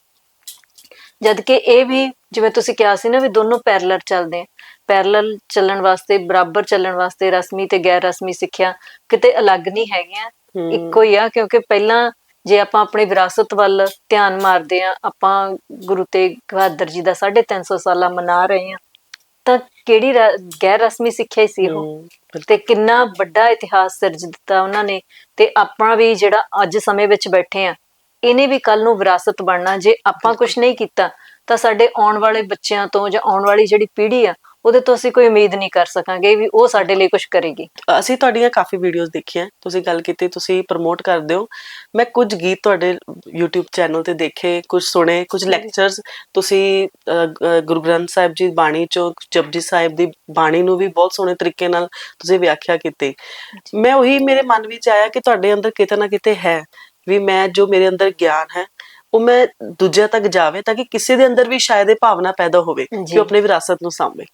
ਜਦ ਕਿ ਇਹ ਵੀ ਜਿਵੇਂ ਤੁਸੀਂ ਕਿਹਾ ਸੀ ਨਾ ਵੀ ਦੋਨੋਂ ਪੈਰਲਲ ਚੱਲਦੇ ਆ। ਪੈਰਲਲ ਚੱਲਣ ਵਾਸਤੇ ਬਰਾਬਰ ਚੱਲਣ ਵਾਸਤੇ ਰਸਮੀ ਤੇ ਗੈਰ ਰਸਮੀ ਸਿੱਖਿਆ ਕਿਤੇ ਅਲੱਗ ਨਹੀਂ ਹੈਗੀਆਂ। ਇੱਕੋ ਹੀ ਆ ਕਿਉਂਕਿ ਪਹਿਲਾਂ ਜੇ ਆਪਾਂ ਆਪਣੀ ਵਿਰਾਸਤ ਵੱਲ ਧਿਆਨ ਮਾਰਦੇ ਆ ਆਪਾਂ ਗੁਰੂ ਤੇਗ ਬਹਾਦਰ ਜੀ ਦਾ 350 ਸਾਲਾ ਮਨਾ ਰਹੇ ਆ ਤਾਂ ਕਿਹੜੀ ਗੈਰ ਰਸਮੀ ਸਿੱਖਿਆ ਸੀ ਉਹ। ਤੇ ਕਿੰਨਾ ਵੱਡਾ ਇਤਿਹਾਸ ਸਿਰਜ ਦਿੱਤਾ ਉਹਨਾਂ ਨੇ ਤੇ ਆਪਾਂ ਵੀ ਜਿਹੜਾ ਅੱਜ ਸਮੇਂ ਵਿੱਚ ਬੈਠੇ ਆ ਇਹਨੇ ਵੀ ਕੱਲ ਨੂੰ ਵਿਰਾਸਤ ਬਣਨਾ ਜੇ ਆਪਾਂ ਕੁਝ ਨਹੀਂ ਕੀਤਾ ਤਾਂ ਸਾਡੇ ਆਉਣ ਵਾਲੇ ਬੱਚਿਆਂ ਤੋਂ ਜਾਂ ਆਉਣ ਵਾਲੀ ਜਿਹੜੀ ਪੀੜ੍ਹੀ ਆ ਉਹਦੇ ਤੋਂ ਅਸੀਂ ਕੋਈ ਉਮੀਦ ਨਹੀਂ ਕਰ ਸਕਾਂਗੇ ਵੀ ਉਹ ਸਾਡੇ ਲਈ ਕੁਝ ਕਰੇਗੀ। ਅਸੀਂ ਤੁਹਾਡੀਆਂ ਕਾਫੀ ਵੀਡੀਓਜ਼ ਦੇਖੀਆਂ ਤੁਸੀਂ ਗੱਲ ਕੀਤੀ ਤੁਸੀਂ ਪ੍ਰਮੋਟ ਕਰਦੇ ਹੋ ਮੈਂ ਕੁਝ ਗੀਤ ਤੁਹਾਡੇ YouTube ਚੈਨਲ ਤੇ ਦੇਖੇ ਕੁਝ ਸੁਣੇ ਕੁਝ ਲੈਕਚਰਸ ਤੁਸੀਂ ਗੁਰੂ ਗ੍ਰੰਥ ਸਾਹਿਬ ਜੀ ਬਾਣੀ ਚੋਂ ਜਪਜੀ ਸਾਹਿਬ ਦੀ ਬਾਣੀ ਨੂੰ ਵੀ ਬਹੁਤ ਸੋਹਣੇ ਤਰੀਕੇ ਨਾਲ ਤੁਸੀਂ ਵਿਆਖਿਆ ਕੀਤੀ। ਮੈਂ ਉਹੀ ਮੇਰੇ ਮਨ ਵਿੱਚ ਆਇਆ ਕਿ ਤੁਹਾਡੇ ਅੰਦਰ ਕਿਤੇ ਨਾ ਕਿਤੇ ਹੈ ਵੀ ਮੈਂ ਜੋ ਮੇਰੇ ਅੰਦਰ ਗਿਆਨ ਹੈ ਉਹ ਮੈਂ ਦੂਜਿਆਂ ਤੱਕ ਜਾਵੇ ਤਾਂ ਕਿ ਕਿਸੇ ਦੇ ਅੰਦਰ ਵੀ ਸ਼ਾਇਦ ਇਹ ਭਾਵਨਾ ਪੈਦਾ ਹੋਵੇ ਕਿ। ਉਹ ਆਪਣੀ ਵਿਰਾਸਤ ਨੂੰ ਸਾਂਭੇ।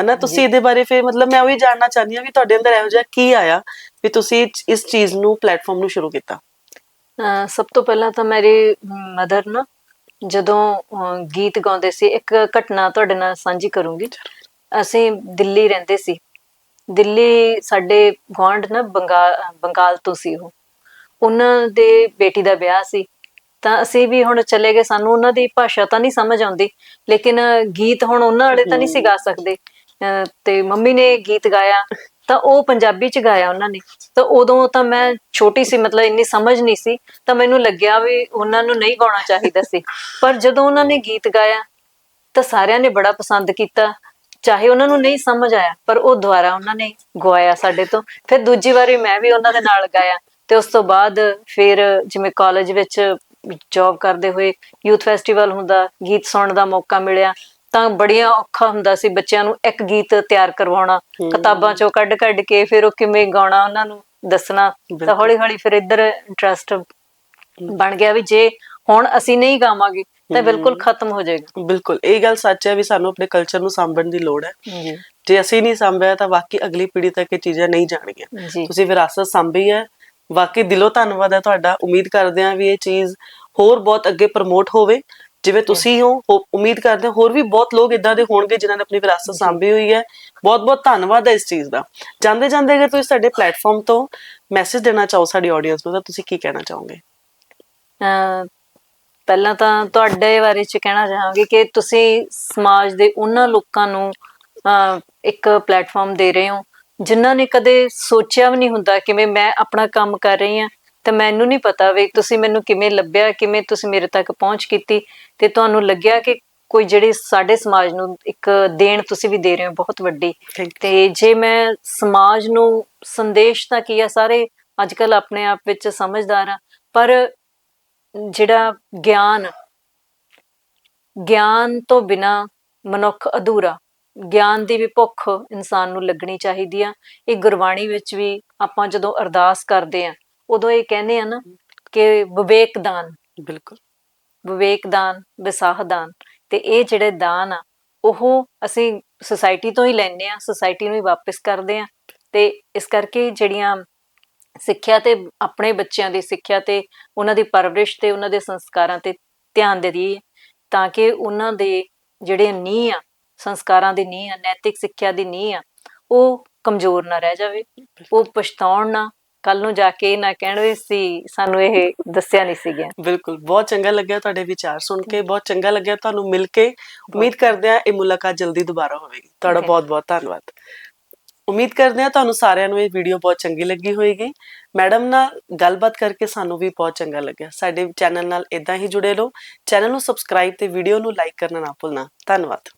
ਹਨਾ? ਤੁਸੀਂ ਇਹਦੇ ਬਾਰੇ ਫਿਰ ਮਤਲਬ ਮੈਂ ਉਹ ਵੀ ਜਾਣਨਾ ਚਾਹੁੰਦੀ ਹਾਂ ਵੀ ਤੁਹਾਡੇ ਅੰਦਰ ਇਹੋ ਜਿਹਾ ਕੀ ਆਇਆ ਵੀ ਤੁਸੀਂ ਇਸ ਚੀਜ਼ ਨੂੰ ਪਲੇਟਫਾਰਮ ਨੂੰ ਸ਼ੁਰੂ ਕੀਤਾ? ਸਭ ਤੋਂ ਪਹਿਲਾਂ ਤਾਂ ਮੇਰੀ ਮਦਰ ਨਾ ਜਦੋਂ ਗੀਤ ਗਾਉਂਦੇ ਸੀ ਇੱਕ ਘਟਨਾ ਤੁਹਾਡੇ ਨਾਲ ਸਾਂਝੀ ਕਰੂੰਗੀ। ਅਸੀਂ ਦਿੱਲੀ ਰਹਿੰਦੇ ਸੀ। ਦਿੱਲੀ ਸਾਡੇ ਗੁਆਂਢ ਨਾ ਬੰਗਾਲ ਤੋਂ ਸੀ ਉਹ। ਉਹਨਾਂ ਦੇ ਬੇਟੀ ਦਾ ਵਿਆਹ ਸੀ। ਤਾਂ ਅਸੀਂ ਵੀ ਹੁਣ ਚਲੇ ਗਏ ਸਾਨੂੰ ਉਹਨਾਂ ਦੀ ਭਾਸ਼ਾ ਤਾਂ ਨਹੀਂ ਸਮਝ ਆਉਂਦੀ ਲੇਕਿਨ ਗੀਤ ਹੁਣ ਉਹਨਾਂ ਵਾਲੇ ਤਾਂ ਨਹੀਂ ਸੀ ਗਾ ਸਕਦੇ। ਤੇ ਮੰਮੀ ਨੇ ਗੀਤ ਗਾਇਆ ਤਾਂ ਉਹ ਪੰਜਾਬੀ ਚ ਗਾਇਆ ਉਹਨਾਂ ਨੇ। ਤਾਂ ਉਦੋਂ ਤਾਂ ਮੈਂ ਛੋਟੀ ਸੀ ਮਤਲਬ ਇੰਨੀ ਸਮਝ ਨਹੀਂ ਸੀ ਤਾਂ ਮੈਨੂੰ ਲੱਗਿਆ ਵੀ ਉਹਨਾਂ ਨੂੰ ਨਹੀਂ ਗਾਉਣਾ ਚਾਹੀਦਾ ਸੀ। ਪਰ ਜਦੋਂ ਉਹਨਾਂ ਨੇ ਗੀਤ ਗਾਇਆ ਤਾਂ ਸਾਰਿਆਂ ਨੇ ਬੜਾ ਪਸੰਦ ਕੀਤਾ। ਚਾਹੇ ਉਹਨਾਂ ਨੂੰ ਨਹੀਂ ਸਮਝ ਆਇਆ ਪਰ ਉਹ ਦੁਆਰਾ ਉਹਨਾਂ ਨੇ ਗਵਾਇਆ ਸਾਡੇ ਤੋਂ। ਫਿਰ ਦੂਜੀ ਵਾਰੀ ਮੈਂ ਵੀ ਉਹਨਾਂ ਦੇ ਨਾਲ ਗਾਇਆ ਤੇ ਉਸ ਤੋਂ ਬਾਅਦ ਫਿਰ ਜਿਵੇਂ ਕਾਲਜ ਵਿੱਚ ਜੌਬ ਕਰਦੇ ਹੋਏ ਯੂਥ ਫੈਸਟੀਵਲ ਹੁੰਦਾ ਗੀਤ ਸੁਣਨ ਦਾ ਮੌਕਾ ਮਿਲਿਆ ਤਾਂ ਬੜੀਆਂ ਔਖਾ ਹੁੰਦਾ ਸੀ ਬੱਚਿਆਂ ਨੂੰ ਇੱਕ ਗੀਤ ਤਿਆਰ ਕਰਵਾਉਣਾ। ਕਿਤਾਬਾਂ ਚੋਂ ਕੱਢ ਕੱਢ ਕੇ ਫਿਰ ਉਹ ਕਿਵੇਂ ਗਾਉਣਾ ਉਹਨਾਂ ਨੂੰ ਦੱਸਣਾ ਤਾਂ। ਹੌਲੀ ਹੌਲੀ ਫਿਰ ਇੱਧਰ ਇੰਟਰਸਟ ਬਣ ਗਿਆ ਵੀ ਜੇ ਹੁਣ ਅਸੀਂ ਨਹੀਂ ਗਾਵਾਂਗੇ ਤਾਂ ਬਿਲਕੁਲ ਖਤਮ ਹੋ ਜਾਏਗਾ। ਬਿਲਕੁਲ ਇਹ ਗੱਲ ਸੱਚ ਹੈ ਵੀ ਸਾਨੂੰ ਆਪਣੇ ਕਲਚਰ ਨੂੰ ਸਾਂਭਣ ਦੀ ਲੋੜ ਹੈ। ਜੀ। ਅਸੀਂ ਨਹੀਂ ਸਾਂਭਿਆ ਤਾਂ ਬਾਕੀ ਅਗਲੀ ਪੀੜ੍ਹੀ ਤੱਕ ਇਹ ਚੀਜ਼ਾਂ ਨਹੀਂ ਜਾਣਗੀਆਂ। ਤੁਸੀਂ ਵਿਰਾਸਤ ਸਾਂਭੀ ਹੈ ਵਾਕਈ ਦਿਲੋਂ ਧੰਨਵਾਦ ਹੈ ਤੁਹਾਡਾ। ਉਮੀਦ ਕਰਦੇ ਹਾਂ ਵੀ ਇਹ ਚੀਜ਼ ਹੋਰ ਬਹੁਤ ਅੱਗੇ ਪ੍ਰਮੋਟ ਹੋਵੇ। ਜਿਵੇਂ ਤੁਸੀਂ ਹੋ ਉਮੀਦ ਕਰਦੇ ਹੋਰ ਵੀ ਬਹੁਤ ਲੋਕ ਇਦਾਂ ਦੇ ਹੋਣਗੇ ਜਿਨ੍ਹਾਂ ਨੇ ਆਪਣੀ ਵਿਰਾਸਤ ਸਾਂਭੀ ਹੋਈ ਹੈ। ਬਹੁਤ ਬਹੁਤ ਧੰਨਵਾਦ ਹੈ ਇਸ ਚੀਜ਼ ਦਾ। ਜਾਂਦੇ ਜਾਂਦੇ ਅਗਰ ਤੁਸੀਂ ਸਾਡੇ ਪਲੇਟਫਾਰਮ ਤੋਂ ਮੈਸੇਜ ਦੇਣਾ ਚਾਹੋ ਸਾਡੀ ਆਡੀਅנס ਨੂੰ ਤਾਂ ਤੁਸੀਂ ਕੀ ਕਹਿਣਾ ਚਾਹੋਗੇ? ਪਹਿਲਾਂ ਤਾਂ ਤੁਹਾਡੇ ਬਾਰੇ ਚ ਕਹਿਣਾ ਚਾਹਾਂਗੀ ਕਿ ਤੁਸੀਂ ਸਮਾਜ ਦੇ ਉਹਨਾਂ ਲੋਕਾਂ ਨੂੰ ਇੱਕ ਪਲੇਟਫਾਰਮ ਦੇ ਰਹੇ ਹੋ ਜਿਨ੍ਹਾਂ ਨੇ ਕਦੇ ਸੋਚਿਆ ਵੀ ਨਹੀਂ ਹੁੰਦਾ ਕਿ ਮੈਂ ਆਪਣਾ ਕੰਮ ਕਰ ਰਹੀ ਹਾਂ ਤਾਂ ਮੈਨੂੰ ਨਹੀਂ ਪਤਾ ਵੀ ਤੁਸੀਂ ਮੈਨੂੰ ਕਿਵੇਂ ਲੱਭਿਆ ਕਿਵੇਂ ਤੁਸੀਂ ਮੇਰੇ ਤੱਕ ਪਹੁੰਚ ਕੀਤੀ ਤੇ ਤੁਹਾਨੂੰ ਲੱਗਿਆ ਕਿ ਕੋਈ ਜਿਹੜੀ ਸਾਡੇ ਸਮਾਜ ਨੂੰ ਇੱਕ ਦੇਣ ਤੁਸੀਂ ਵੀ ਦੇ ਰਹੇ ਹੋ ਬਹੁਤ ਵੱਡੀ। ਤੇ ਜੇ ਮੈਂ ਸਮਾਜ ਨੂੰ ਸੰਦੇਸ਼ ਤਾਂ ਕੀ ਆ ਸਾਰੇ ਅੱਜ ਕੱਲ ਆਪਣੇ ਆਪ ਵਿੱਚ ਸਮਝਦਾਰ ਆ ਪਰ ਜਿਹੜਾ ਗਿਆਨ ਗਿਆਨ ਤੋਂ ਬਿਨਾ ਮਨੁੱਖ ਅਧੂਰਾ ਗਿਆਨ ਦੀ ਵੀ ਭੁੱਖ ਇਨਸਾਨ ਨੂੰ ਲੱਗਣੀ ਚਾਹੀਦੀ ਆ। ਇਹ ਗੁਰਬਾਣੀ ਵਿੱਚ ਵੀ ਆਪਾਂ ਜਦੋਂ ਅਰਦਾਸ ਕਰਦੇ ਆ ਉਦੋਂ ਇਹ ਕਹਿੰਦੇ ਆ ਨਾ ਕਿ ਵਿਵੇਕ ਦਾਨ ਬਿਲਕੁਲ। ਵਿਵੇਕ ਦਾਨ ਵਿਸਾਹ ਦਾਨ ਤੇ ਇਹ ਜਿਹੜੇ ਦਾਨ ਆ ਉਹ ਅਸੀਂ ਸੁਸਾਇਟੀ ਤੋਂ ਹੀ ਲੈਂਦੇ ਆ ਸੁਸਾਇਟੀ ਨੂੰ ਹੀ ਵਾਪਸ ਕਰਦੇ ਆ। ਤੇ ਇਸ ਕਰਕੇ ਜਿਹੜੀਆਂ ਸਿੱਖਿਆ ਤੇ ਆਪਣੇ ਬੱਚਿਆਂ ਦੀ ਸਿੱਖਿਆ ਤੇ ਉਹਨਾਂ ਦੀ ਪਰਵਰਿਸ਼ ਤੇ ਉਹਨਾਂ ਦੇ ਸੰਸਕਾਰਾਂ ਤੇ ਧਿਆਨ ਦੇ ਦਈਏ ਤਾਂ ਕਿ ਉਹਨਾਂ ਦੇ ਜਿਹੜੇ ਨੀਂਹ ਆ ਸੰਸਕਾਰਾਂ ਦੀ ਨੀਂਹ ਆ ਨੈਤਿਕ ਸਿੱਖਿਆ ਦੀ ਨੀਂਹ ਆ ਉਹ ਕਮਜ਼ੋਰ ਨਾ ਰਹਿ ਜਾਵੇ ਉਹ ਪਛਤਾਉਣ ਨਾ ਕੱਲ ਨੂੰ ਜਾ ਕੇ ਨਾ ਕਹਿਣ ਵੀ ਸੀ ਸਾਨੂੰ ਇਹ ਦੱਸਿਆ ਨਹੀਂ ਸੀ ਗਿਆ ਬਿਲਕੁਲ ਬਹੁਤ ਚੰਗਾ ਲੱਗਿਆ ਤੁਹਾਡੇ ਵਿਚਾਰ ਸੁਣ ਕੇ ਬਹੁਤ ਚੰਗਾ ਲੱਗਿਆ ਤੁਹਾਨੂੰ ਮਿਲ ਕੇ। ਉਮੀਦ ਕਰਦੇ ਹਾਂ ਇਹ ਮੁਲਾਕਾਤ ਜਲਦੀ ਦੁਬਾਰਾ ਹੋਵੇਗੀ। ਤੁਹਾਡਾ. ਬਹੁਤ ਬਹੁਤ ਧੰਨਵਾਦ। ਉਮੀਦ ਕਰਦੇ ਹਾਂ ਤੁਹਾਨੂੰ ਸਾਰਿਆਂ ਨੂੰ ਇਹ ਵੀਡੀਓ ਬਹੁਤ ਚੰਗੀ ਲੱਗੀ ਹੋਵੇਗੀ। ਮੈਡਮ ਨਾਲ ਗੱਲਬਾਤ ਕਰਕੇ ਸਾਨੂੰ ਵੀ ਬਹੁਤ ਚੰਗਾ ਲੱਗਿਆ। ਸਾਡੇ ਚੈਨਲ ਨਾਲ ਇਦਾਂ ਹੀ ਜੁੜੇ ਰਹੋ। ਚੈਨਲ ਨੂੰ ਸਬਸਕ੍ਰਾਈਬ ਤੇ ਵੀਡੀਓ ਨੂੰ ਲਾਈਕ ਕਰਨਾ ਨਾ ਭੁੱਲਣਾ। ਧੰਨਵਾਦ।